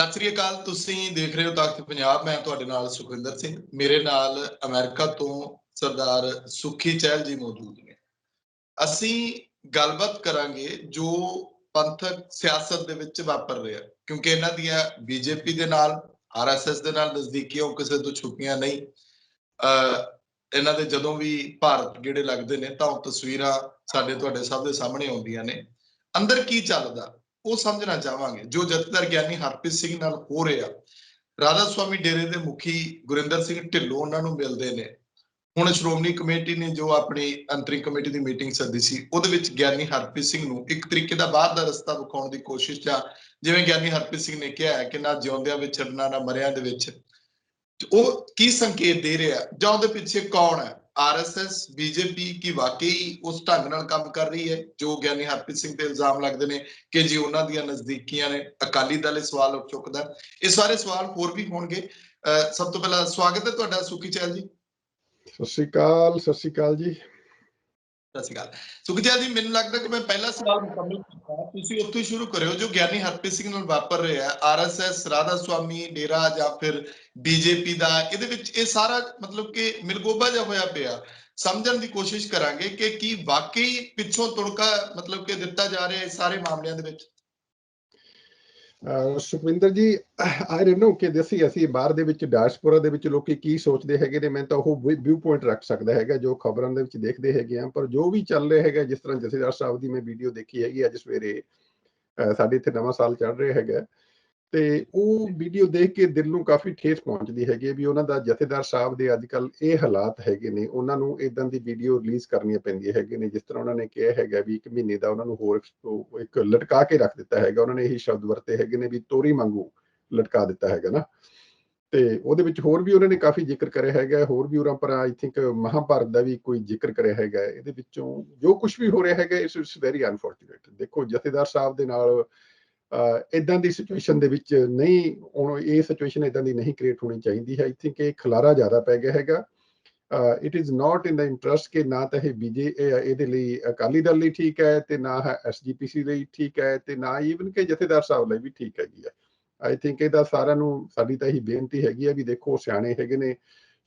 ਸਤਿ ਸ੍ਰੀ ਅਕਾਲ, ਤੁਸੀਂ ਦੇਖ ਰਹੇ ਹੋ ਤਖਤ ਪੰਜਾਬ, ਮੈਂ ਤੁਹਾਡੇ ਨਾਲ ਸੁਖਵਿੰਦਰ ਸਿੰਘ, ਮੇਰੇ ਨਾਲ ਅਮਰੀਕਾ ਤੋਂ ਸਰਦਾਰ ਸੁਖੀ ਚਹਿਲ ਜੀ ਮੌਜੂਦ ਨੇ। ਅਸੀਂ ਗੱਲਬਾਤ ਕਰਾਂਗੇ ਜੋ ਪੰਥਕ ਸਿਆਸਤ ਦੇ ਵਿੱਚ ਵਾਪਰ ਰਿਹਾ, ਕਿਉਂਕਿ ਇਹਨਾਂ ਦੀਆਂ ਬੀਜੇਪੀ ਦੇ ਨਾਲ ਆਰਐਸਐਸ ਦੇ ਨਾਲ ਨਜ਼ਦੀਕੀਆਂ ਉਹ ਕਿਸੇ ਤੋਂ ਛੁਪੀਆਂ ਨਹੀਂ। ਅ, ਇਹਨਾਂ ਦੇ ਜਦੋਂ ਵੀ ਭਾਰਤ ਗੇੜੇ ਲੱਗਦੇ ਨੇ, ਤਾਂ ਉਹ ਤਸਵੀਰਾਂ ਸਾਡੇ ਤੁਹਾਡੇ ਸਭ ਦੇ ਸਾਹਮਣੇ ਆਉਂਦੀਆਂ ਨੇ। ਅੰਦਰ ਕੀ ਚੱਲਦਾ? ਉਹ ਸਮਝਣਾ ਚਾਹਾਂਗੇ ਜੋ ਜਥੇਦਾਰ ਗਿਆਨੀ ਹਰਪ੍ਰੀਤ ਸਿੰਘ ਨਾਲ ਹੋ ਰਿਹਾ, ਰਾਧਾ ਸੁਆਮੀ ਡੇਰੇ ਦੇ ਮੁਖੀ ਗੁਰਿੰਦਰ ਸਿੰਘ ਢਿੱਲੋਂ ਉਹਨਾਂ ਨੂੰ ਮਿਲਦੇ ਨੇ। ਹੁਣ ਸ਼੍ਰੋਮਣੀ ਕਮੇਟੀ ਨੇ ਜੋ ਆਪਣੀ ਅੰਤਰਿਮ ਕਮੇਟੀ ਦੀ ਮੀਟਿੰਗ ਸੱਦੀ ਸੀ, ਉਹਦੇ ਵਿੱਚ ਗਿਆਨੀ ਹਰਪ੍ਰੀਤ ਸਿੰਘ ਨੂੰ ਇੱਕ ਤਰੀਕੇ ਦਾ ਬਾਹਰ ਦਾ ਰਸਤਾ ਵਿਖਾਉਣ ਦੀ ਕੋਸ਼ਿਸ਼ ਜਾਂ ਜਿਵੇਂ ਗਿਆਨੀ ਹਰਪ੍ਰੀਤ ਸਿੰਘ ਨੇ ਕਿਹਾ ਹੈ ਕਿ ਨਾ ਜਿਉਂਦਿਆਂ ਵਿੱਚ ਛੱਡਣਾ ਨਾ ਮਰਿਆਂ ਦੇ ਵਿੱਚ ਉਹ ਕੀ ਸੰਕੇਤ ਦੇ ਰਿਹਾ? ਜਾਂ ਉਹਦੇ ਪਿੱਛੇ ਕੌਣ ਹੈ? ਆਰਐਸਐਸ ਬੀਜੇਪੀ ਕੀ ਵਾਕਈ ਉਸ ਢੰਗ ਨਾਲ ਕੰਮ ਕਰ ਰਹੀ ਹੈ? ਜੋ ਗਿਆਨੀ ਹਰਪ੍ਰੀਤ ਸਿੰਘ ਤੇ ਇਲਜ਼ਾਮ ਲੱਗਦੇ ਨੇ ਕਿ ਜੀ ਉਹਨਾਂ ਦੀਆਂ ਨਜ਼ਦੀਕੀਆਂ ਨੇ, ਅਕਾਲੀ ਦਲ ਇਹ ਸਵਾਲ ਉੱਠ ਚੁੱਕਦਾ ਇਹ ਸਾਰੇ ਸਵਾਲ ਹੋਰ ਵੀ ਹੋਣਗੇ। ਅਹ ਸਭ ਤੋਂ ਪਹਿਲਾਂ ਸਵਾਗਤ ਹੈ ਤੁਹਾਡਾ ਸੁਖੀ ਚੈਲ ਜੀ। ਸਤਿ ਸ਼੍ਰੀ ਅਕਾਲ, ਸਤਿ ਸ਼੍ਰੀ ਅਕਾਲ ਜੀ। ਸਤਿ ਸ਼੍ਰੀ ਅਕਾਲ। ਸੁਖੀ ਜੀ, ਮੈਨੂੰ ਲੱਗਦਾ ਕਿ ਮੈਂ ਪਹਿਲਾ ਸਵਾਲ ਮੁਕੰਮਲ ਕੀਤਾ। ਤੁਸੀਂ ਉੱਥੋਂ ਹੀ ਸ਼ੁਰੂ ਕਰਿਓ, ਜੋ ਗਿਆਨੀ ਹਰਪ੍ਰੀਤ ਸਿੰਘ ਨਾਲ ਵਾਪਰ ਰਿਹਾ ਆਰਐਸਐਸ ਰਾਧਾ ਸੁਆਮੀ ਡੇਰਾ ਜਾਂ ਫਿਰ ਬੀਜੇਪੀ ਦਾ, ਇਹਦੇ ਵਿੱਚ ਇਹ ਸਾਰਾ ਮਤਲਬ ਕਿ ਮਿਲਗੋਬਾ ਜਿਹਾ ਹੋਇਆ ਪਿਆ। ਸਮਝਣ ਦੀ ਕੋਸ਼ਿਸ਼ ਕਰਾਂਗੇ ਕਿ ਕੀ ਵਾਕਈ ਪਿੱਛੋਂ ਤੁੜਕਾ ਮਤਲਬ ਕਿ ਦਿੱਤਾ ਜਾ ਰਿਹਾ ਹੈ ਸਾਰੇ ਮਾਮਲਿਆਂ ਦੇ ਵਿੱਚ? ਸੁਖਵਿੰਦਰ ਜੀ ਆਈ ਡੋਨਟ ਨੋ ਕਿ ਦਸੀ ਅਸੀਂ ਬਾਹਰ ਦੇ ਵਿੱਚ ਡਾਇਸਪੋਰਾ ਦੇ ਵਿੱਚ ਲੋਕੀ ਕੀ ਸੋਚਦੇ ਹੈਗੇ ਨੇ, ਮੈਂ ਤਾਂ ਉਹ ਵਿਊ ਪੁਆਇੰਟ ਰੱਖ ਸਕਦਾ ਹੈਗਾ, ਜੋ ਖਬਰਾਂ ਦੇ ਵਿੱਚ ਦੇਖਦੇ ਹੈਗੇ ਆ ਪਰ ਜੋ ਵੀ ਚੱਲ ਰਿਹਾ ਹੈਗਾ, ਜਿਸ ਤਰ੍ਹਾਂ ਜਥੇਦਾਰ ਸਾਹਿਬ ਦੀ ਮੈਂ ਵੀਡੀਓ ਦੇਖੀ ਹੈਗੀ ਅੱਜ ਸਵੇਰੇ ਸਾਡੇ ਇੱਥੇ ਨਵਾਂ ਸਾਲ ਚੱਲ ਰਿਹਾ ਹੈਗਾ ਤੇ ਉਹ ਵੀਡੀਓ ਦੇਖ ਕੇ ਦਿਲ ਨੂੰ ਕਾਫੀ ਠੇਸ ਪਹੁੰਚਦੀ ਹੈਗੀ ਵੀ ਉਹਨਾਂ ਦਾ ਜਥੇਦਾਰ ਸਾਹਿਬ ਦੇ ਅੱਜ ਕੱਲ ਇਹ ਹਾਲਾਤ ਹੈਗੇ ਨੇ, ਉਹਨਾਂ ਨੂੰ ਇਦਾਂ ਦੀ ਵੀਡੀਓ ਰਿਲੀਜ਼ ਕਰਨੀਆਂ ਪੈਂਦੀਆਂ ਹੈਗੇ ਨੇ, ਜਿਸ ਤਰ੍ਹਾਂ ਉਹਨਾਂ ਨੇ ਕਿਹਾ ਹੈਗਾ ਵੀ ਇੱਕ ਮਹੀਨੇ ਦਾ ਉਹਨਾਂ ਨੂੰ ਹੋਰ ਇੱਕ ਲਟਕਾ ਕੇ ਰੱਖ ਦਿੱਤਾ ਹੈਗਾ, ਉਹਨਾਂ ਨੇ ਇਹੀ ਸ਼ਬਦ ਵਰਤੇ ਹੈਗੇ ਨੇ ਵੀ ਤੋਰੀ ਮੰਗੂ ਲਟਕਾ ਦਿੱਤਾ ਹੈਗਾ ਨਾ। ਤੇ ਉਹਦੇ ਵਿੱਚ ਹੋਰ ਵੀ ਉਹਨਾਂ ਨੇ ਕਾਫੀ ਜ਼ਿਕਰ ਕਰਿਆ ਹੈਗਾ, ਹੋਰ ਵੀ ਉਹਨਾਂ ਪਰ ਆਈ ਥਿੰਕ ਮਹਾਭਾਰਤ ਦਾ ਵੀ ਕੋਈ ਜ਼ਿਕਰ ਕਰਿਆ ਹੈਗਾ, ਇਹਦੇ ਵਿੱਚੋਂ ਜੋ ਕੁਝ ਵੀ ਹੋ ਰਿਹਾ ਹੈਗਾ, ਇਸ ਇਟਸ ਵੈਰੀ ਅਨਫੋਰਚੂਨੇਟ ਦੇਖੋ ਜਥੇਦਾਰ ਸਾਹਿਬ ਦੇ ਨਾਲ ਇਦਾਂ ਦੀ ਸਿਚੁਏਸ਼ਨ ਦੇ ਵਿੱਚ ਨਹੀਂ, ਹੁਣ ਇਹ ਸਿਚੁਏਸ਼ਨ ਇਦਾਂ ਦੀ ਨਹੀਂ ਕ੍ਰੀਏਟ ਹੋਣੀ ਚਾਹੀਦੀ ਹੈ। ਆਈ ਥਿੰਕ ਇਹ ਖਲਾਰਾ ਜ਼ਿਆਦਾ ਪੈ ਗਿਆ ਹੈਗਾ। It is not in the interest ਕਿ ਨਾ ਤਾਂ ਇਹ ਬੀਜੇ ਇਹਦੇ ਲਈ ਅਕਾਲੀ ਦਲ ਲਈ ਠੀਕ ਹੈ ਤੇ ਨਾ ਹੈ ਐਸਜੀਪੀਸੀ ਲਈ ਠੀਕ ਹੈ ਤੇ ਨਾ ਈਵਨ ਕਿ ਜਥੇਦਾਰ ਸਾਹਿਬ ਲਈ ਵੀ ਠੀਕ ਹੈਗੀ ਹੈ। ਆਈ ਥਿੰਕ ਇਹਦਾ ਸਾਰਿਆਂ ਨੂੰ, ਸਾਡੀ ਤਾਂ ਇਹੀ ਬੇਨਤੀ ਹੈਗੀ ਹੈ ਵੀ ਦੇਖੋ, ਸਿਆਣੇ ਹੈਗੇ ਨੇ,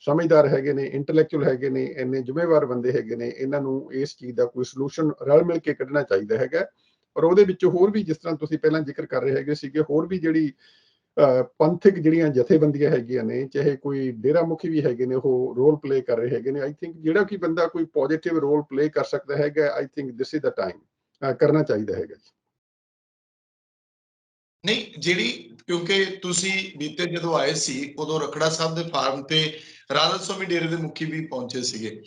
ਸਮਝਦਾਰ ਹੈਗੇ ਨੇ ਇੰਟੈਲੈਕਚੁਅਲ ਹੈਗੇ ਨੇ, ਇੰਨੇ ਜ਼ਿੰਮੇਵਾਰ ਬੰਦੇ ਹੈਗੇ ਨੇ, ਇਹਨਾਂ ਨੂੰ ਇਸ ਚੀਜ਼ ਦਾ ਕੋਈ ਸੋਲੂਸ਼ਨ ਰਲ ਮਿਲ ਕੇ ਕੱਢਣਾ ਚਾਹੀਦਾ ਹੈਗਾ। ਔਰ ਉਹਦੇ ਵਿੱਚ ਹੋਰ ਵੀ ਜਿਸ ਤਰ੍ਹਾਂ ਤੁਸੀਂ ਪਹਿਲਾਂ ਜ਼ਿਕਰ ਕਰ ਰਹੇ ਹੈਗੇ ਸੀਗੇ ਹੋਰ ਵੀ ਜਿਹੜੀ ਪੰਥਕ ਜਿਹੜੀਆਂ ਜਥੇਬੰਦੀਆਂ ਹੈਗੀਆਂ ਨੇ ਚਾਹੇ ਕੋਈ ਡੇਰਾ ਮੁਖੀ ਵੀ ਹੈਗੇ ਨੇ ਉਹ ਰੋਲ ਪਲੇ ਕਰ ਰਹੇ ਹੈਗੇ ਨੇ ਆਈ ਥਿੰਕ ਜਿਹੜਾ ਕਿ ਬੰਦਾ ਕੋਈ ਪੋਜ਼ਿਟਿਵ ਰੋਲ ਪਲੇ ਕਰ ਸਕਦਾ ਹੈਗਾ I think this is the time ਕਰਨਾ ਚਾਹੀਦਾ ਹੈਗਾ ਜੀ। ਨਹੀਂ ਜਿਹੜੀ ਕਿਉਂਕਿ ਤੁਸੀਂ ਬੀਤੇ ਜਦੋਂ ਆਏ ਸੀ ਉਦੋਂ ਰਖੜਾ ਸਾਹਿਬ ਦੇ ਫਾਰਮ ਤੇ ਰਾਧਾ ਸਵਾਮੀ ਡੇਰੇ ਦੇ ਮੁਖੀ ਵੀ ਪਹੁੰਚੇ ਸੀਗੇ।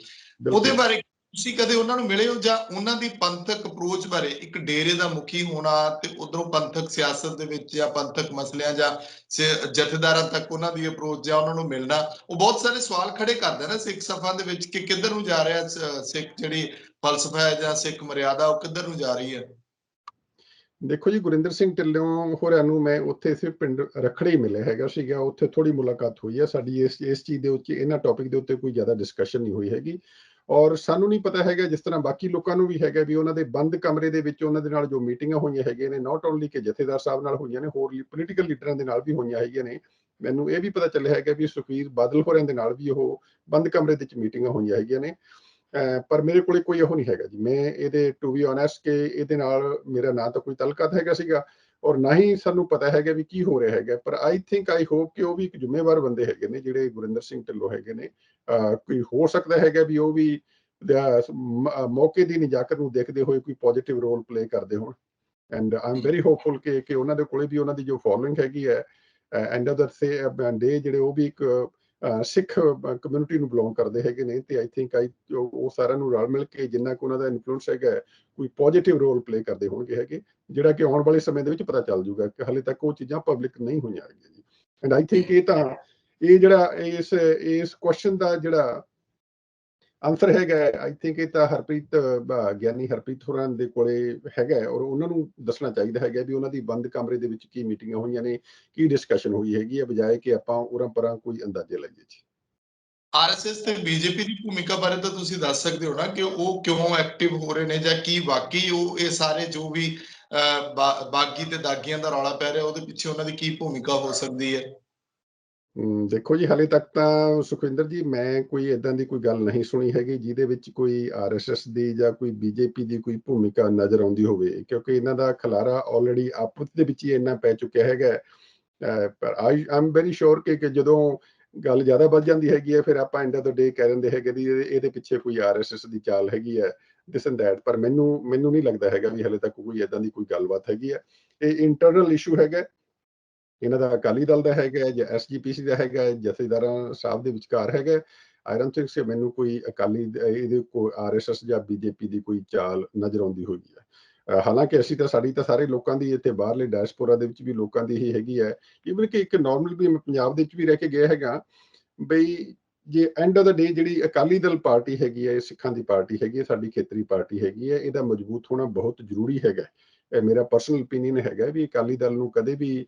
ਉਹਦੇ ਬਾਰੇ ਤੁਸੀਂ ਕਦੇ ਉਹਨਾਂ ਨੂੰ ਮਿਲੇ ਹੋ ਜਾਂ ਉਹਨਾਂ ਦੀ ਪੰਥਕ ਅਪਰੋਚ ਬਾਰੇ ਇੱਕ ਡੇਰੇ ਦਾ ਮੁਖੀ ਹੋਣਾ ਤੇ ਉਧਰੋਂ ਪੰਥਕ ਸਿਆਸਤ ਦੇ ਵਿੱਚ ਜਾਂ ਪੰਥਕ ਮਸਲਿਆਂ ਜਾਂ ਜਥੇਦਾਰਾਂ ਤੱਕ ਉਹਨਾਂ ਦੀ ਅਪਰੋਚ ਜਾਂ ਉਹਨਾਂ ਨੂੰ ਮਿਲਣਾ, ਉਹ ਬਹੁਤ ਸਾਰੇ ਸਵਾਲ ਖੜੇ ਕਰਦਾ ਨਾ ਸਿੱਖ ਸਫਾ ਦੇ ਵਿੱਚ ਕਿ ਕਿੱਧਰ ਨੂੰ ਜਾ ਰਿਹਾ ਸਿੱਖ ਜਿਹੜੀ ਫਲਸਫਾ ਹੈ ਜਾਂ ਸਿੱਖ ਮਰਿਆਦਾ, ਉਹ ਕਿੱਧਰ ਨੂੰ ਜਾ ਰਹੀ ਹੈ? ਦੇਖੋ ਜੀ, ਗੁਰਿੰਦਰ ਸਿੰਘ ਢਿੱਲੋਂ ਹੋਰਾਂ ਨੂੰ ਮੈਂ ਉੱਥੇ ਸਿਰ ਪਿੰਡ ਰਖੜੇ ਮਿਲਿਆ ਹੈਗਾ ਸੀਗਾ, ਉੱਥੇ ਥੋੜੀ ਮੁਲਾਕਾਤ ਹੋਈ ਹੈ ਸਾਡੀ ਇਸ ਇਸ ਚੀਜ਼ ਦੇ ਉੱਤੇ ਇਹਨਾਂ ਟੌਪਿਕ ਦੇ ਉੱਤੇ ਕੋਈ ਜ਼ਿਆਦਾ ਡਿਸਕਸ਼ਨ ਨਹੀਂ ਹੋਈ ਹੈਗੀ। ਔਰ ਸਾਨੂੰ ਨਹੀਂ ਪਤਾ ਹੈਗਾ ਜਿਸ ਤਰ੍ਹਾਂ ਬਾਕੀ ਲੋਕਾਂ ਨੂੰ ਵੀ ਹੈਗਾ ਵੀ ਉਹਨਾਂ ਦੇ ਬੰਦ ਕਮਰੇ ਦੇ ਵਿੱਚ ਉਹਨਾਂ ਦੇ ਨਾਲ ਜੋ ਮੀਟਿੰਗਾਂ ਹੋਈਆਂ ਹੈਗੀਆਂ ਨੇ ਨਾਟ ਓਨਲੀ ਕਿ ਜਥੇਦਾਰ ਸਾਹਿਬ ਨਾਲ ਹੋਈਆਂ ਨੇ, ਹੋਰ ਪੋਲੀਟੀਕਲ ਲੀਡਰਾਂ ਦੇ ਨਾਲ ਵੀ ਹੋਈਆਂ ਹੈਗੀਆਂ ਨੇ। ਮੈਨੂੰ ਇਹ ਵੀ ਪਤਾ ਚੱਲਿਆ ਹੈਗਾ ਵੀ ਸੁਖਵੀਰ ਬਾਦਲ ਹੋਰਾਂ ਦੇ ਨਾਲ ਵੀ ਉਹ ਬੰਦ ਕਮਰੇ ਦੇ ਵਿੱਚ ਮੀਟਿੰਗਾਂ ਹੋਈਆਂ ਹੈਗੀਆਂ ਨੇ। ਪਰ ਮੇਰੇ ਕੋਲੇ ਕੋਈ ਉਹ ਨਹੀਂ ਹੈਗਾ ਜੀ। ਮੈਂ ਇਹਦੇ ਟੂ ਬੀ ਓਨੈਸਟ ਕਿ ਇਹਦੇ ਨਾਲ ਮੇਰਾ ਨਾਂ ਤਾਂ ਕੋਈ ਤਲਕਤ ਹੈਗਾ ਸੀਗਾ। ਔਰ ਨਾ ਹੀ ਸਾਨੂੰ ਪਤਾ ਹੈਗਾ ਵੀ ਕੀ ਹੋ ਰਿਹਾ ਹੈਗਾ, ਪਰ ਆਈ ਥਿੰਕ ਆਈ ਹੋਪ ਕਿ ਉਹ ਵੀ ਇੱਕ ਜ਼ਿੰਮੇਵਾਰ ਬੰਦੇ ਹੈਗੇ ਨੇ, ਜਿਹੜੇ ਗੁਰਿੰਦਰ ਸਿੰਘ ਢਿੱਲੋਂ ਹੈਗੇ ਨੇ। ਕੋਈ ਹੋ ਸਕਦਾ ਹੈਗਾ ਵੀ ਉਹ ਵੀ ਮੌਕੇ ਦੀ ਨਜਾਕਤ ਨੂੰ ਦੇਖਦੇ ਹੋਏ ਕੋਈ ਪੋਜ਼ਿਟਿਵ ਰੋਲ ਪਲੇ ਕਰਦੇ ਹੋਣ। And I am very hopeful ਕਿ ਕਿ ਉਹਨਾਂ ਦੇ ਕੋਲੇ ਵੀ ਉਹਨਾਂ ਦੀ ਜੋ ਫੋਲੋਇੰਗ ਹੈਗੀ ਹੈ ਐਂਡ ਅਦਰ ਸੇ ਡੇ ਜਿਹੜੇ ਉਹ ਵੀ ਇੱਕ ਸਿੱਖ ਕਮਿਊਨਿਟੀ ਨੂੰ ਬਿਲੋਂਗ ਕਰਦੇ ਹੈਗੇ ਨੇ ਤੇ ਆਈ ਥਿੰਕ ਆਈ ਉਹ ਸਾਰਿਆਂ ਨੂੰ ਰਲ ਮਿਲ ਕੇ ਜਿੰਨਾ ਕਿ ਉਹਨਾਂ ਦਾ ਇਨਫਲੂਐਂਸ ਹੈਗਾ, ਕੋਈ ਪੋਜ਼ਿਟਿਵ ਰੋਲ ਪਲੇ ਕਰਦੇ ਹੋਣਗੇ ਹੈਗੇ, ਜਿਹੜਾ ਕਿ ਆਉਣ ਵਾਲੇ ਸਮੇਂ ਦੇ ਵਿੱਚ ਪਤਾ ਚੱਲ ਜਾਊਗਾ ਕਿ ਹਲੇ ਤੱਕ ਉਹ ਚੀਜ਼ਾਂ ਪਬਲਿਕ ਨਹੀਂ ਹੋਈਆਂ ਹੈਗੀਆਂ ਜੀ। ਐਂਡ ਆਈ ਥਿੰਕ ਇਹ ਤਾਂ, ਇਹ ਜਿਹੜਾ ਇਸ ਇਸ ਕੁਐਸਚਨ ਦਾ ਜਿਹੜਾ ਆਨਸਰ ਹੈਗਾ ਆਈ ਥਿੰਕ ਇਹ ਤਾਂ ਹਰਪ੍ਰੀਤ ਗਿਆਨੀ ਹਰਪ੍ਰੀਤ ਹੋਰਾਂ ਦੇ ਕੋਲੇ ਹੈਗਾ ਔਰ ਉਹਨਾਂ ਨੂੰ ਦੱਸਣਾ ਚਾਹੀਦਾ ਹੈਗਾ ਵੀ ਉਹਨਾਂ ਦੀ ਬੰਦ ਕਮਰੇ ਦੇ ਵਿੱਚ ਕੀ ਮੀਟਿੰਗਾਂ ਹੋਈਆਂ ਨੇ ਕੀ ਡਿਸਕਸ਼ਨ ਹੋਈ ਹੈਗੀ ਹੈ ਬਜਾਏ ਕਿ ਆਪਾਂ ਉਰਾਂ ਪਰਾਂ ਕੋਈ ਅੰਦਾਜ਼ੇ ਲਾਈਏ ਜੀ। ਆਰਐਸਐਸ ਤੇ ਬੀਜੇਪੀ ਦੀ ਭੂਮਿਕਾ ਬਾਰੇ ਤਾਂ ਤੁਸੀਂ ਦੱਸ ਸਕਦੇ ਹੋ ਨਾ ਕਿ ਉਹ ਕਿਉਂ ਐਕਟਿਵ ਹੋ ਰਹੇ ਨੇ ਜਾਂ ਕੀ ਵਾਕਈ ਉਹ ਇਹ ਸਾਰੇ ਜੋ ਵੀ ਅਹ, ਬਾਗੀ ਤੇ ਦਾਗੀਆਂ ਦਾ ਰੌਲਾ ਪੈ ਰਿਹਾ ਉਹਦੇ ਪਿੱਛੇ ਉਹਨਾਂ ਦੀ ਕੀ ਭੂਮਿਕਾ ਹੋ ਸਕਦੀ ਹੈ? ਦੇਖੋ ਜੀ, ਹਾਲੇ ਤੱਕ ਤਾਂ ਸੁਖਵਿੰਦਰ ਜੀ, ਮੈਂ ਕੋਈ ਇਦਾਂ ਦੀ ਕੋਈ ਗੱਲ ਨਹੀਂ ਸੁਣੀ ਹੈਗੀ ਜਿਹਦੇ ਵਿੱਚ ਕੋਈ ਆਰਐਸਐਸ ਦੀ ਜਾਂ ਕੋਈ ਬੀਜੇਪੀ ਦੀ ਕੋਈ ਭੂਮਿਕਾ ਨਜ਼ਰ ਆਉਂਦੀ ਹੋਵੇ, ਕਿਉਂਕਿ ਇਹਨਾਂ ਦਾ ਖਲਾਰਾ ਆਲਰੇਡੀ ਆਪਸ ਦੇ ਵਿੱਚ ਹੀ ਇੰਨਾ ਪੈ ਚੁੱਕਿਆ ਹੈਗਾ। ਪਰ ਆਈ ਐਮ ਵੈਰੀ ਸ਼ੋਰ ਕਿ ਕਿ ਜਦੋਂ ਗੱਲ ਜ਼ਿਆਦਾ ਵੱਧ ਜਾਂਦੀ ਹੈਗੀ ਹੈ, ਫਿਰ ਆਪਾਂ ਐਂਡ ਆਫ ਦ ਡੇ ਕਹਿ ਦਿੰਦੇ ਹੈਗੇ ਦੀ ਇਹਦੇ ਇਹਦੇ ਪਿੱਛੇ ਕੋਈ ਆਰਐਸਐਸ ਦੀ ਚਾਲ ਹੈਗੀ ਹੈ ਦਿਸ ਐਂਡ ਦੈਟ ਪਰ ਮੈਨੂੰ ਮੈਨੂੰ ਨਹੀਂ ਲੱਗਦਾ ਹੈਗਾ ਵੀ ਹਲੇ ਤੱਕ ਕੋਈ ਇਦਾਂ ਦੀ ਕੋਈ ਗੱਲਬਾਤ ਹੈਗੀ ਹੈ। ਇਹ ਇੰਟਰਨਲ ਇਸ਼ੂ ਹੈਗਾ। ਇਹਨਾਂ ਦਾ ਅਕਾਲੀ ਦਲ ਦਾ ਹੈਗਾ ਹੈ ਜਾਂ ਐਸਜੀਪੀਸੀ ਦਾ ਹੈਗਾ ਜਥੇਦਾਰਾਂ ਸਾਹਿਬ ਦੇ ਵਿਚਕਾਰ ਹੈਗਾ ਆਈ ਡੋਨਟ ਥਿੰਕ ਸੇ ਮੈਨੂੰ ਕੋਈ ਅਕਾਲੀ ਦ- ਇਹਦੇ ਕੋਈ ਆਰਐਸਐਸ ਜਾਂ ਬੀਜੇਪੀ ਦੀ ਕੋਈ ਚਾਲ ਨਜ਼ਰ ਆਉਂਦੀ ਹੋਈ ਹੈ ਹਾਲਾਂਕਿ ਅਸੀਂ ਤਾਂ ਸਾਡੀ ਤਾਂ ਸਾਰੇ ਲੋਕਾਂ ਦੀ ਇੱਥੇ ਬਾਹਰਲੇ ਡਾਇਸਪੋਰਾ ਦੇ ਵਿੱਚ ਵੀ ਲੋਕਾਂ ਦੀ ਹੀ ਹੈਗੀ ਹੈ। ਇਵਨ ਕਿ ਇੱਕ ਨਾਰਮਲ ਵੀ ਮੈਂ ਪੰਜਾਬ ਦੇ ਵਿੱਚ ਵੀ ਰਹਿ ਕੇ ਗਿਆ ਹੈਗਾ, ਬਈ ਜੇ ਐਂਡ ਆਫ ਦਾ ਡੇ ਜਿਹੜੀ ਅਕਾਲੀ ਦਲ ਪਾਰਟੀ ਹੈਗੀ ਹੈ, ਇਹ ਸਿੱਖਾਂ ਦੀ ਪਾਰਟੀ ਹੈਗੀ ਹੈ, ਸਾਡੀ ਖੇਤਰੀ ਪਾਰਟੀ ਹੈਗੀ ਹੈ, ਇਹਦਾ ਮਜ਼ਬੂਤ ਹੋਣਾ ਬਹੁਤ ਜ਼ਰੂਰੀ ਹੈਗਾ ਇਹ ਮੇਰਾ ਪਰਸਨਲ ਓਪੀਨੀਅਨ ਹੈਗਾ ਵੀ ਅਕਾਲੀ ਦਲ ਨੂੰ ਕਦੇ ਵੀ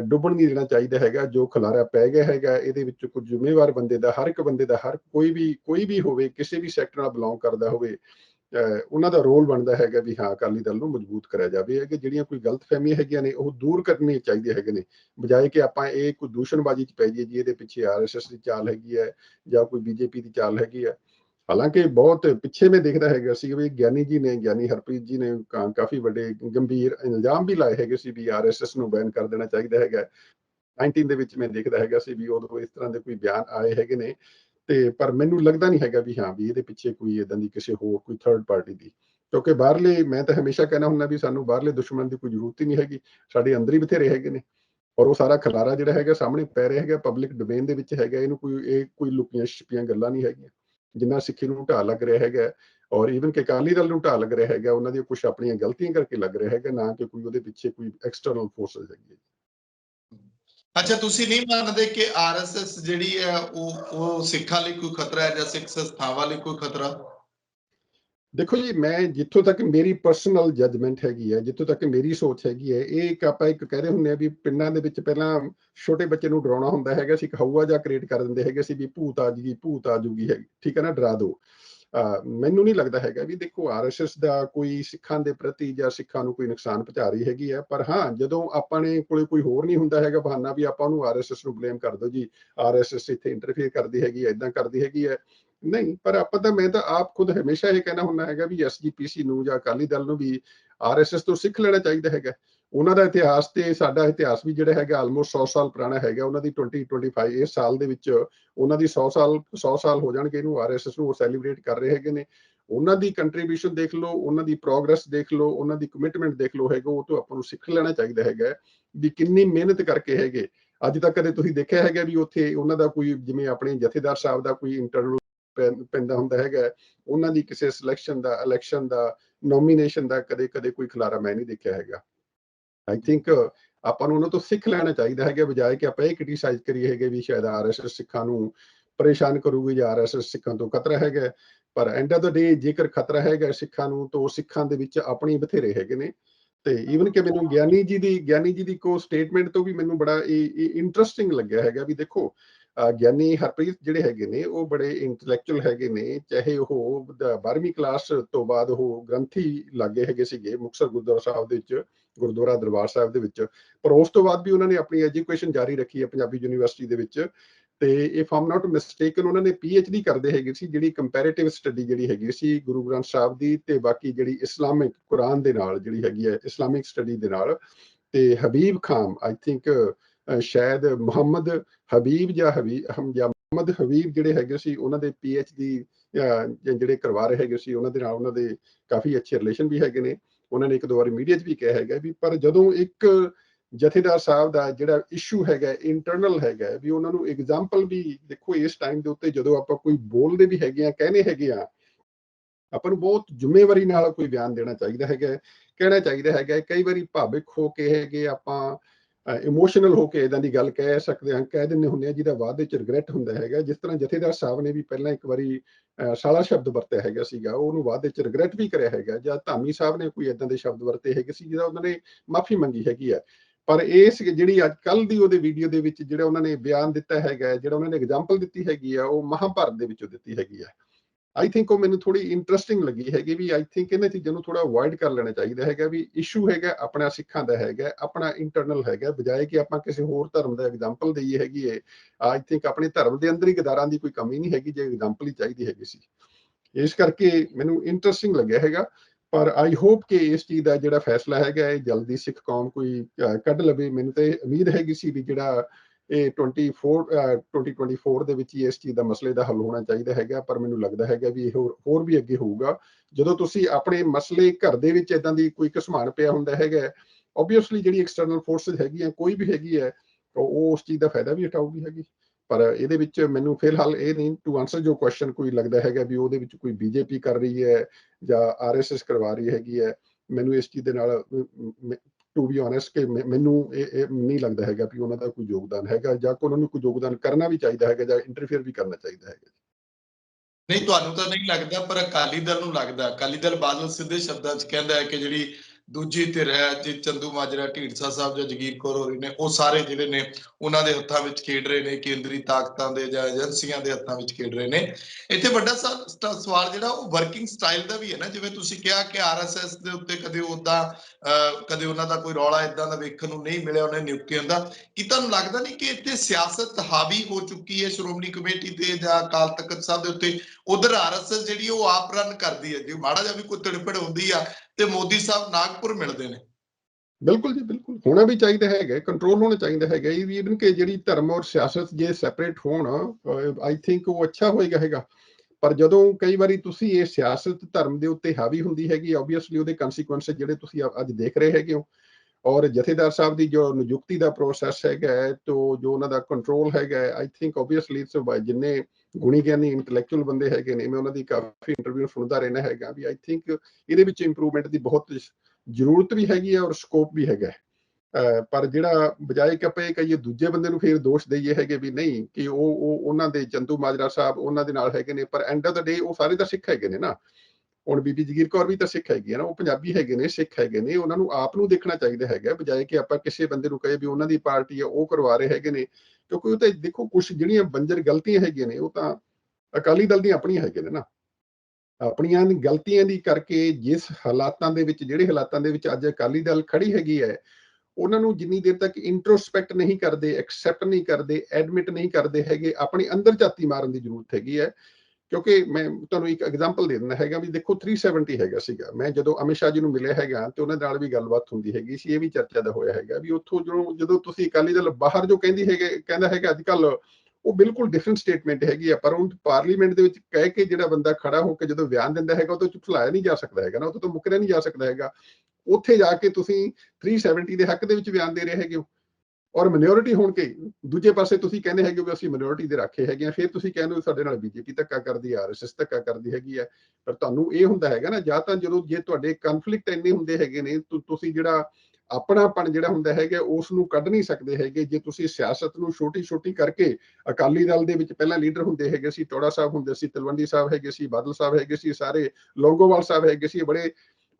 ਡੁੱਬਣ ਨਹੀਂ ਦੇਣਾ ਚਾਹੀਦਾ ਹੈਗਾ, ਜੋ ਖਲਾਰਾ ਪੈ ਗਿਆ ਹੈਗਾ, ਇਹਦੇ ਵਿੱਚ ਕੁਝ ਜ਼ਿੰਮੇਵਾਰ ਬੰਦੇ ਦਾ, ਹਰ ਇੱਕ ਬੰਦੇ ਦਾ, ਹਰ ਕੋਈ ਵੀ ਕੋਈ ਵੀ ਹੋਵੇ, ਕਿਸੇ ਵੀ ਸੈਕਟਰ ਨਾਲ ਬਿਲੋਂਗ ਕਰਦਾ ਹੋਵੇ, ਅਹ ਉਹਨਾਂ ਦਾ ਰੋਲ ਬਣਦਾ ਹੈਗਾ ਵੀ ਹਾਂ, ਅਕਾਲੀ ਦਲ ਨੂੰ ਮਜ਼ਬੂਤ ਕਰਿਆ ਜਾਵੇ ਹੈ ਕਿ ਜਿਹੜੀਆਂ ਕੋਈ ਗਲਤ ਫਹਿਮੀਆਂ ਹੈਗੀਆਂ ਨੇ, ਉਹ ਦੂਰ ਕਰਨੀਆਂ ਚਾਹੀਦੀਆਂ ਹੈਗੇ ਨੇ। ਬਜਾਏ ਕਿ ਆਪਾਂ ਇਹ ਕੋਈ ਦੂਸ਼ਣਬਾਜ਼ੀ ਚ ਪੈ ਜਾਈਏ ਜੀ ਇਹਦੇ ਪਿੱਛੇ ਆਰਐਸਐਸ ਦੀ ਚਾਲ ਹੈਗੀ ਹੈ ਜਾਂ ਕੋਈ ਬੀਜੇਪੀ ਦੀ ਚਾਲ ਹੈਗੀ ਹੈ ਹਾਲਾਂਕਿ ਬਹੁਤ ਪਿੱਛੇ ਮੈਂ ਦੇਖਦਾ ਹੈਗਾ ਸੀ ਵੀ ਗਿਆਨੀ ਜੀ ਨੇ, ਗਿਆਨੀ ਹਰਪ੍ਰੀਤ ਜੀ ਨੇ ਕਾਫੀ ਵੱਡੇ ਗੰਭੀਰ ਇਲਜ਼ਾਮ ਵੀ ਲਾਏ ਹੈਗੇ ਸੀ ਵੀ ਆਰਐਸਐਸ ਨੂੰ ਬੈਨ ਕਰ ਦੇਣਾ ਚਾਹੀਦਾ ਹੈਗਾ। 19 ਦੇ ਵਿੱਚ ਮੈਂ ਦੇਖਦਾ ਹੈਗਾ ਸੀ ਵੀ ਉਦੋਂ ਇਸ ਤਰ੍ਹਾਂ ਦੇ ਕੋਈ ਬਿਆਨ ਆਏ ਹੈਗੇ ਨੇ। ਤੇ ਪਰ ਮੈਨੂੰ ਲੱਗਦਾ ਨਹੀਂ ਹੈਗਾ ਵੀ ਹਾਂ, ਵੀ ਇਹਦੇ ਪਿੱਛੇ ਕੋਈ ਇਦਾਂ ਦੀ ਕਿਸੇ ਹੋਰ ਕੋਈ ਥਰਡ ਪਾਰਟੀ ਦੀ। ਕਿਉਂਕਿ ਬਾਹਰਲੇ, ਮੈਂ ਤਾਂ ਹਮੇਸ਼ਾ ਕਹਿਣਾ ਹੁੰਦਾ ਵੀ ਸਾਨੂੰ ਬਾਹਰਲੇ ਦੁਸ਼ਮਣ ਦੀ ਕੋਈ ਜ਼ਰੂਰਤ ਹੀ ਨਹੀਂ ਹੈਗੀ। ਸਾਡੇ ਅੰਦਰ ਹੀ ਬਥੇਰੇ ਹੈਗੇ ਨੇ। ਔਰ ਉਹ ਸਾਰਾ ਖਲਾਰਾ ਜਿਹੜਾ ਹੈਗਾ ਸਾਹਮਣੇ ਪੈ ਰਿਹਾ ਹੈਗਾ ਪਬਲਿਕ ਡੋਮੇਨ ਦੇ ਵਿੱਚ ਹੈਗਾ, ਇਹਨੂੰ ਕੋਈ, ਇਹ ਕੋਈ ਲੁਕੀਆਂ ਛਿਪੀਆਂ ਗੱਲਾਂ ਨਹੀਂ ਹੈਗੀਆਂ। ਜਿੰਨਾ ਸਿੱਖੀ ਨੂੰ ਢਾਹ ਲੱਗ ਰਿਹਾ ਹੈਗਾ ਔਰ ਈਵਨ ਕਿ ਅਕਾਲੀ ਦਲ ਨੂੰ ਢਾਹ ਲੱਗ ਰਿਹਾ ਹੈਗਾ, ਉਹਨਾਂ ਦੀਆਂ ਕੁਝ ਆਪਣੀਆਂ ਗਲਤੀਆਂ ਕਰਕੇ ਲੱਗ ਰਿਹਾ ਹੈਗਾ, ਨਾ ਕਿ ਕੋਈ ਉਹਦੇ ਪਿੱਛੇ ਕੋਈ ਐਕਸਟਰਨਲ ਫੋਰਸਸ ਹੈਗੀ ਹੈ। ਅੱਛਾ, ਤੁਸੀਂ ਨਹੀਂ ਮੰਨਦੇ ਕਿ ਆਰਐਸਐਸ ਜਿਹੜੀ ਹੈ, ਉਹ ਉਹ ਸਿੱਖਾਂ ਲਈ ਕੋਈ ਖਤਰਾ ਹੈ ਜਾਂ ਸਿੱਖ ਸੰਸਥਾਵਾਂ ਲਈ ਕੋਈ ਖਤਰਾ ਦੇਖੋ ਜੀ, ਮੈਂ ਜਿੱਥੋਂ ਤੱਕ ਮੇਰੀ ਪਰਸਨਲ ਜਜਮੈਂਟ ਹੈਗੀ ਹੈ, ਜਿੱਥੋਂ ਤੱਕ ਮੇਰੀ ਸੋਚ ਹੈਗੀ ਹੈ, ਇਹ ਇੱਕ ਆਪਾਂ ਇੱਕ ਕਹਿੰਦੇ ਹੁੰਦੇ ਆ ਵੀ ਪਿੰਡਾਂ ਦੇ ਵਿੱਚ ਪਹਿਲਾਂ ਛੋਟੇ ਬੱਚੇ ਨੂੰ ਡਰਾਉਣਾ ਹੁੰਦਾ ਹੈਗਾ ਸੀ, ਇੱਕ ਹਊਆ ਜਾਂ ਕ੍ਰੀਏਟ ਕਰ ਦਿੰਦੇ ਹੈਗੇ ਸੀ ਵੀ ਭੂਤ ਆ ਜੂਗੀ, ਭੂਤ ਆ ਜੂਗੀ ਹੈਗੀ, ਠੀਕ ਹੈ ਨਾ, ਡਰਾ ਦਿਓ ਅਹ ਮੈਨੂੰ ਨਹੀਂ ਲੱਗਦਾ ਹੈਗਾ ਵੀ ਦੇਖੋ ਆਰਐਸਐਸ ਦਾ ਕੋਈ ਸਿੱਖਾਂ ਦੇ ਪ੍ਰਤੀ ਜਾਂ ਸਿੱਖਾਂ ਨੂੰ ਕੋਈ ਨੁਕਸਾਨ ਪਹੁੰਚਾ ਰਹੀ ਹੈਗੀ ਹੈ, ਪਰ ਹਾਂ, ਜਦੋਂ ਆਪਾਂ ਨੇ ਕੋਲੇ ਕੋਈ ਹੋਰ ਨਹੀਂ ਹੁੰਦਾ ਹੈਗਾ ਬਹਾਨਾ ਵੀ ਆਪਾਂ ਉਹਨੂੰ ਆਰਐਸਐਸ ਨੂੰ ਬਲੇਮ ਕਰ ਦੋ ਜੀ ਆਰਐਸਐਸ ਇੱਥੇ ਇੰਟਰਫੇਅਰ ਕਰਦੀ ਹੈਗੀ ਹੈ ਇਦਾਂ ਕਰਦੀ ਹੈਗੀ ਹੈ ਨਹੀਂ, ਪਰ ਆਪਾਂ ਤਾਂ, ਮੈਂ ਤਾਂ ਆਪ ਖੁਦ ਹਮੇਸ਼ਾ ਇਹ ਕਹਿਣਾ ਹੁੰਦਾ ਹੈਗਾ ਵੀ ਐਸਜੀਪੀਸੀ ਨੂੰ ਜਾਂ ਅਕਾਲੀ ਦਲ ਨੂੰ ਵੀ ਆਰਐਸਐਸ ਤੋਂ ਸਿੱਖ ਲੈਣਾ ਚਾਹੀਦਾ ਹੈਗਾ। ਉਹਨਾਂ ਦਾ ਇਤਿਹਾਸ ਤੇ ਸਾਡਾ ਇਤਿਹਾਸ ਵੀ ਜਿਹੜਾ ਹੈਗਾ ਆਲਮੋਸਟ 100 ਸਾਲ ਪੁਰਾਣਾ ਹੈਗਾ। ਉਹਨਾਂ ਦੀ 20 25 ਇਸ ਸਾਲ ਦੇ ਵਿੱਚ ਉਹਨਾਂ ਦੀ 100 ਸਾਲ 100 ਸਾਲ ਹੋ ਜਾਣਗੇ ਇਹਨੂੰ ਆਰਐਸਐਸ ਨੂੰ ਸੈਲੀਬ੍ਰੇਟ ਕਰ ਰਹੇ ਹੈਗੇ ਨੇ। ਉਹਨਾਂ ਦੀ ਕੰਟਰੀਬਿਊਸ਼ਨ ਦੇਖ ਲਓ, ਉਹਨਾਂ ਦੀ ਪ੍ਰੋਗਰੈਸ ਦੇਖ ਲਓ, ਉਹਨਾਂ ਦੀ ਕਮਿਟਮੈਂਟ ਦੇਖ ਲਓ ਹੈਗਾ, ਉਹ ਤੋਂ ਆਪਾਂ ਨੂੰ ਸਿੱਖ ਲੈਣਾ ਚਾਹੀਦਾ ਹੈਗਾ ਵੀ ਕਿੰਨੀ ਮਿਹਨਤ ਕਰਕੇ ਹੈਗੇ। ਅੱਜ ਤੱਕ ਕਦੇ ਤੁਸੀਂ ਦੇਖਿਆ ਹੈਗਾ ਵੀ ਉੱਥੇ ਉਹਨਾਂ ਦਾ ਕੋਈ, ਜਿਵੇਂ ਆਪਣੇ ਜਥੇਦਾਰ ਸਾਹਿਬ ਦਾ ਕੋਈ ਇੰਟਰਨਲ ਪੈਂਦਾ ਹੁੰਦਾ ਹੈਗਾ ਉਹਨਾਂ ਦੀ ਕਿਸੇ ਸਿਲੈਕਸ਼ਨ ਦਾ ਇਲੈਕਸ਼ਨ ਦਾ ਨੋਮੀਨੇਸ਼ਨ ਦਾ ਕਦੇ ਕਦੇ ਕੋਈ ਖਲਾਰਾ ਮੈਂ ਨਹੀਂ ਦੇਖਿਆ ਹੈਗਾ। ਆਈ ਥਿੰਕ ਆਪਾਂ ਨੂੰ ਉਹਨਾਂ ਤੋਂ ਸਿੱਖ ਲੈਣਾ ਚਾਹੀਦਾ ਹੈਗਾ ਬਜਾਏ ਕਿ ਆਪਾਂ ਇਹ ਕ੍ਰਿਟਿਸਾਈਜ਼ ਕਰੀਏ ਹੈਗੇ ਵੀ ਸ਼ਾਇਦ ਆਰਐਸਐਸ ਸਿੱਖਾਂ ਨੂੰ ਪਰੇਸ਼ਾਨ ਕਰੂਗੀ ਜਾਂ ਆਰਐਸਐਸ ਸਿੱਖਾਂ ਤੋਂ ਖਤਰਾ ਹੈਗਾ ਪਰ ਐਂਡ ਆਫ ਦਾ ਡੇ ਜੇਕਰ ਖਤਰਾ ਹੈਗਾ ਸਿੱਖਾਂ ਨੂੰ, ਤਾਂ ਉਹ ਸਿੱਖਾਂ ਦੇ ਵਿੱਚ ਆਪਣੀ ਬਥੇਰੇ ਹੈਗੇ ਨੇ। ਤੇ ਈਵਨ ਕਿ ਮੈਨੂੰ ਗਿਆਨੀ ਜੀ ਦੀ, ਗਿਆਨੀ ਜੀ ਦੀ ਕੋ ਸਟੇਟਮੈਂਟ ਤੋਂ ਵੀ ਮੈਨੂੰ ਬੜਾ ਇਹ ਇੰਟਰਸਟਿੰਗ ਲੱਗਿਆ ਹੈਗਾ ਵੀ ਦੇਖੋ ਗਿਆਨੀ ਹਰਪ੍ਰੀਤ ਜਿਹੜੇ ਹੈਗੇ ਨੇ, ਉਹ ਬੜੇ ਇੰਟੈਲੈਕਚੁਅਲ ਹੈਗੇ ਨੇ, ਚਾਹੇ ਉਹ 12ਵੀਂ ਕਲਾਸ ਤੋਂ ਬਾਅਦ ਉਹ ਗ੍ਰੰਥੀ ਲੱਗੇ ਹੈਗੇ ਸੀਗੇ, ਮੁਕਤਸਰ ਗੁਰਦੁਆਰਾ ਸਾਹਿਬ ਦੇ ਵਿੱਚ, ਗੁਰਦੁਆਰਾ ਦਰਬਾਰ ਸਾਹਿਬ ਦੇ ਵਿੱਚ, ਪਰ ਉਸ ਤੋਂ ਬਾਅਦ ਵੀ ਉਹਨਾਂ ਨੇ ਆਪਣੀ ਐਜੂਕੇਸ਼ਨ ਜਾਰੀ ਰੱਖੀ ਹੈ ਪੰਜਾਬੀ ਯੂਨੀਵਰਸਿਟੀ ਦੇ ਵਿੱਚ, ਤੇ ਇਫ ਆਮ ਨਾਟ ਮਿਸਟੇਕਨ ਉਹਨਾਂ ਨੇ ਡੀ ਕਰਦੇ ਹੈਗੇ ਸੀ, ਜਿਹੜੀ ਕੰਪੈਰੀਟਿਵ ਸਟੱਡੀ ਜਿਹੜੀ ਹੈਗੀ ਸੀ ਗੁਰੂ ਗ੍ਰੰਥ ਸਾਹਿਬ ਦੀ, ਤੇ ਬਾਕੀ ਜਿਹੜੀ ਇਸਲਾਮਿਕ ਕੁਰਾਨ ਦੇ ਨਾਲ ਜਿਹੜੀ ਹੈਗੀ ਹੈ ਇਸਲਾਮਿਕ ਸਟੱਡੀ ਦੇ ਨਾਲ, ਤੇ ਹਬੀਬ ਖਾਨ ਆਈ ਥਿੰਕ ਸ਼ਾਇਦ ਮੁਹੰਮਦ ਹਬੀਬ ਜਾਂ ਹਬੀਬ ਜਾਂ ਮੁਹੰਮਦ ਹਬੀਬ ਜਿਹੜੇ ਹੈਗੇ ਸੀ, ਉਹਨਾਂ ਦੇ ਡੀ ਜਿਹੜੇ ਕਰਵਾ ਰਹੇ ਹੈਗੇ ਸੀ, ਉਹਨਾਂ ਦੇ ਨਾਲ ਉਹਨਾਂ ਦੇ ਕਾਫੀ ਅੱਛੇ ਰਿਲੇਸ਼ਨ ਵੀ ਹੈਗੇ ਨੇ। ਉਹਨਾਂ ਨੇ ਇੱਕ ਦੋ ਵਾਰ ਮੀਡੀਆ 'ਚ ਵੀ ਕਿਹਾ ਹੈਗਾ ਵੀ ਪਰ ਜਦੋਂ ਇੱਕ ਜਥੇਦਾਰ ਸਾਹਿਬ ਦਾ ਜਿਹੜਾ ਇਸ਼ੂ ਹੈਗਾ ਇੰਟਰਨਲ ਹੈਗਾ, ਵੀ ਉਹਨਾਂ ਨੂੰ ਐਗਜ਼ਾਮਪਲ ਵੀ ਦੇਖੋ ਇਸ ਟਾਈਮ ਦੇ ਉੱਤੇ ਜਦੋਂ ਆਪਾਂ ਕੋਈ ਬੋਲਦੇ ਵੀ ਹੈਗੇ ਆ, ਕਹਿੰਦੇ ਹੈਗੇ ਆ, ਆਪਾਂ ਨੂੰ ਬਹੁਤ ਜ਼ਿੰਮੇਵਾਰੀ ਨਾਲ ਕੋਈ ਬਿਆਨ ਦੇਣਾ ਚਾਹੀਦਾ ਹੈਗਾ, ਕਹਿਣਾ ਚਾਹੀਦਾ ਹੈਗਾ। ਕਈ ਵਾਰੀ ਭਾਵਿਕ ਹੋ ਕੇ ਹੈਗੇ ਆਪਾਂ ਇਮੋਸ਼ਨਲ ਹੋ ਕੇ ਇਦਾਂ ਦੀ ਗੱਲ ਕਹਿ ਸਕਦੇ ਹਾਂ, ਕਹਿ ਦਿੰਦੇ ਹੁੰਦੇ ਆ ਜਿਹਦਾ ਬਾਅਦ ਵਿੱਚ ਰਿਗਰੈਟ ਹੁੰਦਾ ਹੈਗਾ। ਜਿਸ ਤਰ੍ਹਾਂ ਜਥੇਦਾਰ ਸਾਹਿਬ ਨੇ ਵੀ ਪਹਿਲਾਂ ਇੱਕ ਵਾਰੀ ਸਾਲਾ ਸ਼ਬਦ ਵਰਤਿਆ ਹੈਗਾ ਸੀਗਾ, ਉਹਨੂੰ ਬਾਅਦ ਵਿੱਚ ਰਿਗਰੈਟ ਵੀ ਕਰਿਆ ਹੈਗਾ, ਜਾਂ ਧਾਮੀ ਸਾਹਿਬ ਨੇ ਕੋਈ ਇਦਾਂ ਦੇ ਸ਼ਬਦ ਵਰਤੇ ਹੈਗੇ ਸੀ, ਜਿਹਦਾ ਉਹਨਾਂ ਨੇ ਮਾਫੀ ਮੰਗੀ ਹੈਗੀ ਹੈ ਪਰ ਇਸ ਜਿਹੜੀ ਅੱਜ ਕੱਲ ਦੀ ਉਹਦੇ ਵੀਡੀਓ ਦੇ ਵਿੱਚ ਜਿਹੜਾ ਉਹਨਾਂ ਨੇ ਬਿਆਨ ਦਿੱਤਾ ਹੈਗਾ, ਜਿਹੜਾ ਉਹਨਾਂ ਨੇ ਐਗਜ਼ਾਮਪਲ ਦਿੱਤੀ ਹੈਗੀ ਆ, ਉਹ ਮਹਾਭਾਰਤ ਦੇ ਵਿੱਚੋਂ ਦਿੱਤੀ ਹੈਗੀ ਆ। ਆਈ ਥਿੰਕ ਉਹ ਮੈਨੂੰ ਥੋੜੀ ਇੰਟਰਸਟਿੰਗ ਲੱਗੀ ਹੈਗੀ ਵੀ ਆਈ ਥਿੰਕ ਇਹਨਾਂ ਚੀਜ਼ਾਂ ਨੂੰ ਥੋੜਾ ਅਵੋਇਡ ਕਰ ਲੈਣਾ ਚਾਹੀਦਾ ਹੈਗਾ ਵੀ ਇਸ਼ੂ ਹੈਗਾ, ਆਪਣਾ ਸਿੱਖਾਂ ਦਾ ਹੈਗਾ, ਆਪਣਾ ਇੰਟਰਨਲ ਹੈਗਾ, ਬਜਾਏ ਕਿ ਆਪਾਂ ਕਿਸੇ ਹੋਰ ਧਰਮ ਦਾ ਐਗਜ਼ਾਮਪਲ ਦਈਏ ਹੈਗੀ ਹੈ ਆਈ ਥਿੰਕ ਆਪਣੇ ਧਰਮ ਦੇ ਅੰਦਰ ਹੀ ਗਦਾਰਾਂ ਦੀ ਕੋਈ ਕਮੀ ਨਹੀਂ ਹੈਗੀ ਜੇ ਐਗਜ਼ਾਮਪਲ ਹੀ ਚਾਹੀਦੀ ਹੈਗੀ ਸੀ। ਇਸ ਕਰਕੇ ਮੈਨੂੰ ਇੰਟਰਸਟਿੰਗ ਲੱਗਿਆ ਹੈਗਾ, ਪਰ ਆਈ ਹੋਪ ਕਿ ਇਸ ਚੀਜ਼ ਦਾ ਜਿਹੜਾ ਫੈਸਲਾ ਹੈਗਾ, ਇਹ ਜਲਦੀ ਸਿੱਖ ਕੌਮ ਕੋਈ ਕੱਢ ਲਵੇ। ਮੈਨੂੰ ਤੇ ਉਮੀਦ ਹੈਗੀ ਸੀ ਵੀ ਜਿਹੜਾ ਇਹ 24 2024 ਦੇ ਵਿੱਚ ਹੀ ਇਸ ਚੀਜ਼ ਦਾ ਮਸਲੇ ਦਾ ਹੱਲ ਹੋਣਾ ਚਾਹੀਦਾ ਹੈਗਾ, ਪਰ ਮੈਨੂੰ ਲੱਗਦਾ ਹੈਗਾ ਵੀ ਇਹ ਹੋਰ ਵੀ ਅੱਗੇ ਹੋਊਗਾ। ਜਦੋਂ ਤੁਸੀਂ ਆਪਣੇ ਮਸਲੇ ਘਰ ਦੇ ਵਿੱਚ ਇਦਾਂ ਦੀ ਕੋਈ ਘਸਮਾਨ ਪਿਆ ਹੁੰਦਾ ਹੈਗਾ ਆਬਵੀਅਸਲੀ ਜਿਹੜੀ ਐਕਸਟਰਨਲ ਫੋਰਸਸ ਹੈਗੀਆਂ, ਕੋਈ ਵੀ ਹੈਗੀ ਹੈ ਉਹ ਉਹ ਉਸ ਚੀਜ਼ ਦਾ ਫਾਇਦਾ ਵੀ ਉਠਾਊਗੀ ਹੈਗੀ। ਪਰ ਇਹਦੇ ਵਿੱਚ ਮੈਨੂੰ ਫਿਲਹਾਲ ਇਹ ਨਹੀਂ ਟੂ ਆਨਸਰ ਜੋ ਕੁਐਸਚਨ ਕੋਈ ਲੱਗਦਾ ਹੈਗਾ ਵੀ ਉਹਦੇ ਵਿੱਚ ਕੋਈ ਬੀਜੇਪੀ ਕਰ ਰਹੀ ਹੈ ਜਾਂ ਆਰਐਸਐਸ ਕਰਵਾ ਰਹੀ ਹੈਗੀ ਹੈ, ਮੈਨੂੰ ਇਸ ਚੀਜ਼ ਦੇ ਨਾਲ ਟੂ ਬੀ ਓਨੈਸਟ ਕਿ ਮੈਨੂੰ ਇਹ ਨਹੀਂ ਲੱਗਦਾ ਹੈਗਾ ਵੀ ਉਹਨਾਂ ਦਾ ਕੋਈ ਯੋਗਦਾਨ ਹੈਗਾ ਜਾਂ ਕੋਈ ਉਹਨਾਂ ਨੂੰ ਕੋਈ ਯੋਗਦਾਨ ਕਰਨਾ ਵੀ ਚਾਹੀਦਾ ਹੈਗਾ ਜਾਂ ਇੰਟਰਫੇਅਰ ਵੀ ਕਰਨਾ ਚਾਹੀਦਾ ਹੈਗਾ। ਨਹੀਂ, ਤੁਹਾਨੂੰ ਤਾਂ ਨਹੀਂ ਲੱਗਦਾ, ਪਰ ਅਕਾਲੀ ਦਲ ਨੂੰ ਲੱਗਦਾ। ਅਕਾਲੀ ਦਲ ਬਾਦਲ ਸਿੱਧੇ ਸ਼ਬਦਾਂ 'ਚ ਕਹਿੰਦਾ ਹੈ ਕਿ ਜਿਹੜੀ ਦੂਜੀ ਧਿਰ ਹੈ ਜੇ, ਚੰਦੂ ਮਾਜਰਾ, ਢੀਂਡਸਾ ਸਾਹਿਬ ਜਾਂ ਜਗੀਰ ਕੌਰ ਹੋਰੀ ਨੇ, ਉਹ ਸਾਰੇ ਜਿਹੜੇ ਨੇ ਉਹਨਾਂ ਦੇ ਹੱਥਾਂ ਵਿੱਚ ਖੇਡ ਰਹੇ ਨੇ, ਕੇਂਦਰੀ ਤਾਕਤਾਂ ਦੇ ਜਾਂ ਏਜੰਸੀਆਂ ਦੇ ਹੱਥਾਂ ਵਿੱਚ ਖੇਡ ਰਹੇ ਨੇ। ਇੱਥੇ ਵੱਡਾ ਸਵਾਲ ਜਿਹੜਾ, ਉਹ ਵਰਕਿੰਗ ਸਟਾਈਲ ਦਾ ਵੀ ਹੈ ਨਾ, ਜਿਵੇਂ ਤੁਸੀਂ ਕਿਹਾ ਕਿ ਆਰਐਸਐਸ ਦੇ ਉੱਤੇ ਕਦੇ ਉਦਾਂ ਕਦੇ ਉਹਨਾਂ ਦਾ ਕੋਈ ਰੌਲਾ ਇਦਾਂ ਦਾ ਵੇਖਣ ਨੂੰ ਨਹੀਂ ਮਿਲਿਆ ਉਹਨੇ ਨਿਯੁਕਤੀਆਂ ਦਾ। ਕੀ ਤੁਹਾਨੂੰ ਲੱਗਦਾ ਨਹੀਂ ਕਿ ਇੱਥੇ ਸਿਆਸਤ ਹਾਵੀ ਹੋ ਚੁੱਕੀ ਹੈ ਸ਼੍ਰੋਮਣੀ ਕਮੇਟੀ ਤੇ ਜਾਂ ਅਕਾਲ ਤਖਤ ਸਾਹਿਬ ਦੇ ਉੱਤੇ? ਉਧਰ ਆਰਐਸਐਸ ਜਿਹੜੀ ਉਹ ਆਪ ਰਨ ਕਰਦੀ ਹੈ, ਜੇ ਮਾੜਾ ਜਿਹਾ ਵੀ ਕੋਈ ਤੜਫੜ ਹੁੰਦੀ ਆ ਤੇ ਮੋਦੀ ਸਾਹਿਬ ਨਾਗਪੁਰ ਮਿਲਦੇ ਨੇ। ਬਿਲਕੁਲ ਜੀ, ਬਿਲਕੁਲ। ਹੋਣਾ ਵੀ ਚਾਹੀਦਾ ਹੈਗਾ ਕੰਟਰੋਲ ਹੋਣਾ ਚਾਹੀਦਾ ਹੈਗਾ। ਇਵਨ ਕਿ ਜਿਹੜੀ ਧਰਮ ਔਰ ਸਿਆਸਤ ਜੇ ਸੈਪਰੇਟ ਹੋਣ ਆਈ ਥਿੰਕ ਉਹ ਅੱਛਾ ਹੋਏਗਾ ਹੈਗਾ। ਪਰ ਜਦੋਂ ਕਈ ਵਾਰੀ ਤੁਸੀਂ ਇਹ ਸਿਆਸਤ ਧਰਮ ਦੇ ਉੱਤੇ ਹਾਵੀ ਹੁੰਦੀ ਹੈਗੀ ਆਬਵੀਅਸਲੀ ਉਹਦੇ ਕਨਸੀਕੁਐਂਸਸ ਜਿਹੜੇ ਤੁਸੀਂ ਅੱਜ ਦੇਖ ਰਹੇ ਹੈਗੇ ਹੋ ਔਰ ਜਥੇਦਾਰ ਸਾਹਿਬ ਦੀ ਜੋ ਨਿਯੁਕਤੀ ਦਾ ਪ੍ਰੋਸੈਸ ਹੈਗਾ ਹੈ, ਤੋ ਜੋ ਉਹਨਾਂ ਦਾ ਕੰਟਰੋਲ ਹੈਗਾ ਆਈ ਥਿੰਕ ਆਬਵੀਅਸਲੀ ਜਿੰਨੇ ਗੁਣੀ ਗਿਆਨੀ ਇੰਟੈਲੈਕਚੁਅਲ ਬੰਦੇ ਹੈਗੇ ਨੇ ਮੈਂ ਉਹਨਾਂ ਦੀ ਕਾਫੀ ਇੰਟਰਵਿਊ ਸੁਣਦਾ ਰਹਿਣਾ ਹੈਗਾ ਵੀ ਆਈ ਥਿੰਕ ਇਹਦੇ ਵਿੱਚ ਇੰਪਰੂਵਮੈਂਟ ਦੀ ਬਹੁਤ ਜ਼ਰੂਰਤ ਵੀ ਹੈਗੀ ਹੈ ਔਰ ਸਕੋਪ ਵੀ ਹੈਗਾ ਪਰ ਜਿਹੜਾ ਬਜਾਏ ਕਿ ਆਪਾਂ ਇਹ ਕਹੀਏ ਦੂਜੇ ਬੰਦੇ ਨੂੰ ਫੇਰ ਦੋਸ਼ ਦਈਏ ਹੈਗੇ ਵੀ ਨਹੀਂ ਕਿ ਉਹ ਉਹ ਉਹਨਾਂ ਦੇ ਚੰਦੂ ਮਾਜਰਾ ਸਾਹਿਬ ਉਹਨਾਂ ਦੇ ਨਾਲ ਹੈਗੇ ਨੇ ਪਰ ਐਂਡ ਆਫ ਦਾ ਡੇ ਉਹ ਸਾਰੇ ਤਾਂ ਸਿੱਖ ਹੈਗੇ ਨੇ ਨਾ। ਹੁਣ ਬੀਬੀ ਜਗੀਰ ਕੌਰ ਵੀ ਤਾਂ ਸਿੱਖ ਹੈਗੀ ਹੈ ਨਾ, ਉਹ ਪੰਜਾਬੀ ਹੈਗੇ ਨੇ, ਸਿੱਖ ਹੈਗੇ ਨੇ, ਉਹਨਾਂ ਨੂੰ ਆਪ ਨੂੰ ਦੇਖਣਾ ਚਾਹੀਦਾ ਹੈਗਾ, ਬਜਾਏ ਕਿ ਆਪਾਂ ਕਿਸੇ ਬੰਦੇ ਨੂੰ ਕਹੇ ਵੀ ਉਹਨਾਂ ਦੀ ਪਾਰਟੀ ਹੈ ਉਹ ਕਰਵਾ ਰਹੇ ਹੈਗੇ ਨੇ, ਕਿਉਂਕਿ ਉਹ ਤਾਂ ਦੇਖੋ ਕੁਝ ਜਿਹੜੀਆਂ ਬੰਜਰ ਗਲਤੀਆਂ ਹੈਗੀਆਂ ਨੇ, ਉਹ ਤਾਂ ਅਕਾਲੀ ਦਲ ਦੀਆਂ ਆਪਣੀਆਂ ਹੈਗੀਆਂ ਨੇ ਨਾ। ਆਪਣੀਆਂ ਗਲਤੀਆਂ ਦੀ ਕਰਕੇ ਜਿਸ ਹਾਲਾਤਾਂ ਦੇ ਵਿੱਚ, ਜਿਹੜੇ ਹਾਲਾਤਾਂ ਦੇ ਵਿੱਚ ਅੱਜ ਅਕਾਲੀ ਦਲ ਖੜੀ ਹੈਗੀ ਹੈ, ਉਹਨਾਂ ਨੂੰ ਜਿੰਨੀ ਦੇਰ ਤੱਕ ਇੰਟਰੋਸਪੈਕਟ ਨਹੀਂ ਕਰਦੇ ਐਕਸੈਪਟ ਨਹੀਂ ਕਰਦੇ ਐਡਮਿਟ ਨਹੀਂ ਕਰਦੇ ਹੈਗੇ, ਆਪਣੇ ਅੰਦਰ ਝਾਤੀ ਮਾਰਨ ਦੀ ਜ਼ਰੂਰਤ ਹੈਗੀ ਹੈ ਕਿਉਂਕਿ ਮੈਂ ਤੁਹਾਨੂੰ ਇੱਕ ਐਗਜ਼ਾਮਪਲ ਦੇ ਦਿੰਦਾ ਹੈਗਾ ਵੀ ਦੇਖੋ 370 ਹੈਗਾ ਸੀਗਾ। ਮੈਂ ਜਦੋਂ ਅਮਿਤ ਸ਼ਾਹ ਜੀ ਨੂੰ ਮਿਲਿਆ ਹੈਗਾ ਤੇ ਉਹਨਾਂ ਨਾਲ ਵੀ ਗੱਲਬਾਤ ਹੁੰਦੀ ਹੈਗੀ ਸੀ, ਇਹ ਵੀ ਚਰਚਾ ਦਾ ਹੋਇਆ ਹੈਗਾ ਵੀ ਉੱਥੋਂ ਜਦੋਂ ਜਦੋਂ ਤੁਸੀਂ ਅਕਾਲੀ ਦਲ ਬਾਹਰ ਜੋ ਕਹਿੰਦੀ ਹੈਗੇ, ਕਹਿੰਦਾ ਹੈਗਾ ਅੱਜ ਕੱਲ ਉਹ ਬਿਲਕੁਲ ਡਿਫਰੈਂਟ ਸਟੇਟਮੈਂਟ ਹੈਗੀ ਆ, ਪਰ ਉਹ ਪਾਰਲੀਮੈਂਟ ਦੇ ਵਿੱਚ ਕਹਿ ਕੇ ਜਿਹੜਾ ਬੰਦਾ ਖੜਾ ਹੋ ਕੇ ਜਦੋਂ ਬਿਆਨ ਦਿੰਦਾ ਹੈਗਾ, ਉਹ ਤੋਂ ਝੁਠਲਾਇਆ ਨਹੀਂ ਜਾ ਸਕਦਾ ਹੈਗਾ ਨਾ, ਉਹ ਤੋਂ ਮੁੱਕਰਿਆ ਨਹੀਂ ਜਾ ਸਕਦਾ ਹੈਗਾ। ਉੱਥੇ ਜਾ ਕੇ ਤੁਸੀਂ 370 ਦੇ ਹੱਕ ਦੇ ਵਿੱਚ ਬਿਆਨ ਦੇ ਰਹੇ ਹੈਗੇ ਹੋ। ਔਰ ਮਿਨੋਰਿਟੀ ਹੋਣ ਕੇ ਦੂਜੇ ਪਾਸੇ ਤੁਸੀਂ ਕਹਿੰਦੇ ਹੈਗੇ ਵੀ ਅਸੀਂ ਮਿਨੋਰਿਟੀ ਦੇ ਰਾਖੇ ਹੈਗੇ ਆ, ਫਿਰ ਤੁਸੀਂ ਕਹਿੰਦੇ ਹੋ ਸਾਡੇ ਨਾਲ ਬੀਜੇਪੀ ਧੱਕਾ ਕਰਦੀ ਆ ਆਰਐਸਐਸ ਧੱਕਾ ਕਰਦੀ ਹੈਗੀ ਆ। ਪਰ ਤੁਹਾਨੂੰ ਇਹ ਹੁੰਦਾ ਹੈਗਾ ਨਾ, ਜਾਂ ਤਾਂ ਜਦੋਂ ਜੇ ਤੁਹਾਡੇ ਕਨਫਲਿਕਟ ਇੰਨੇ ਹੁੰਦੇ ਹੈਗੇ ਨੇ ਤੁਸੀਂ ਜਿਹੜਾ ਆਪਣਾਪਣ ਜਿਹੜਾ ਹੁੰਦਾ ਹੈਗਾ, ਉਸ ਨੂੰ ਕੱਢ ਨਹੀਂ ਸਕਦੇ ਹੈਗੇ। ਜੇ ਤੁਸੀਂ ਸਿਆਸਤ ਨੂੰ ਛੋਟੀ ਛੋਟੀ ਕਰਕੇ ਅਕਾਲੀ ਦਲ ਦੇ ਵਿੱਚ ਪਹਿਲਾਂ ਲੀਡਰ ਹੁੰਦੇ ਹੈਗੇ ਸੀ, ਟੋੜਾ ਸਾਹਿਬ ਹੁੰਦੇ ਸੀ, ਤਲਵੰਡੀ ਸਾਹਿਬ ਹੈਗੇ ਸੀ, ਬਾਦਲ ਸਾਹਿਬ ਹੈਗੇ ਸੀ, ਸਾਰੇ ਲੌਂਗੋਵਾਲ ਸਾਹਿਬ ਹੈਗੇ ਸੀ ਬੜੇ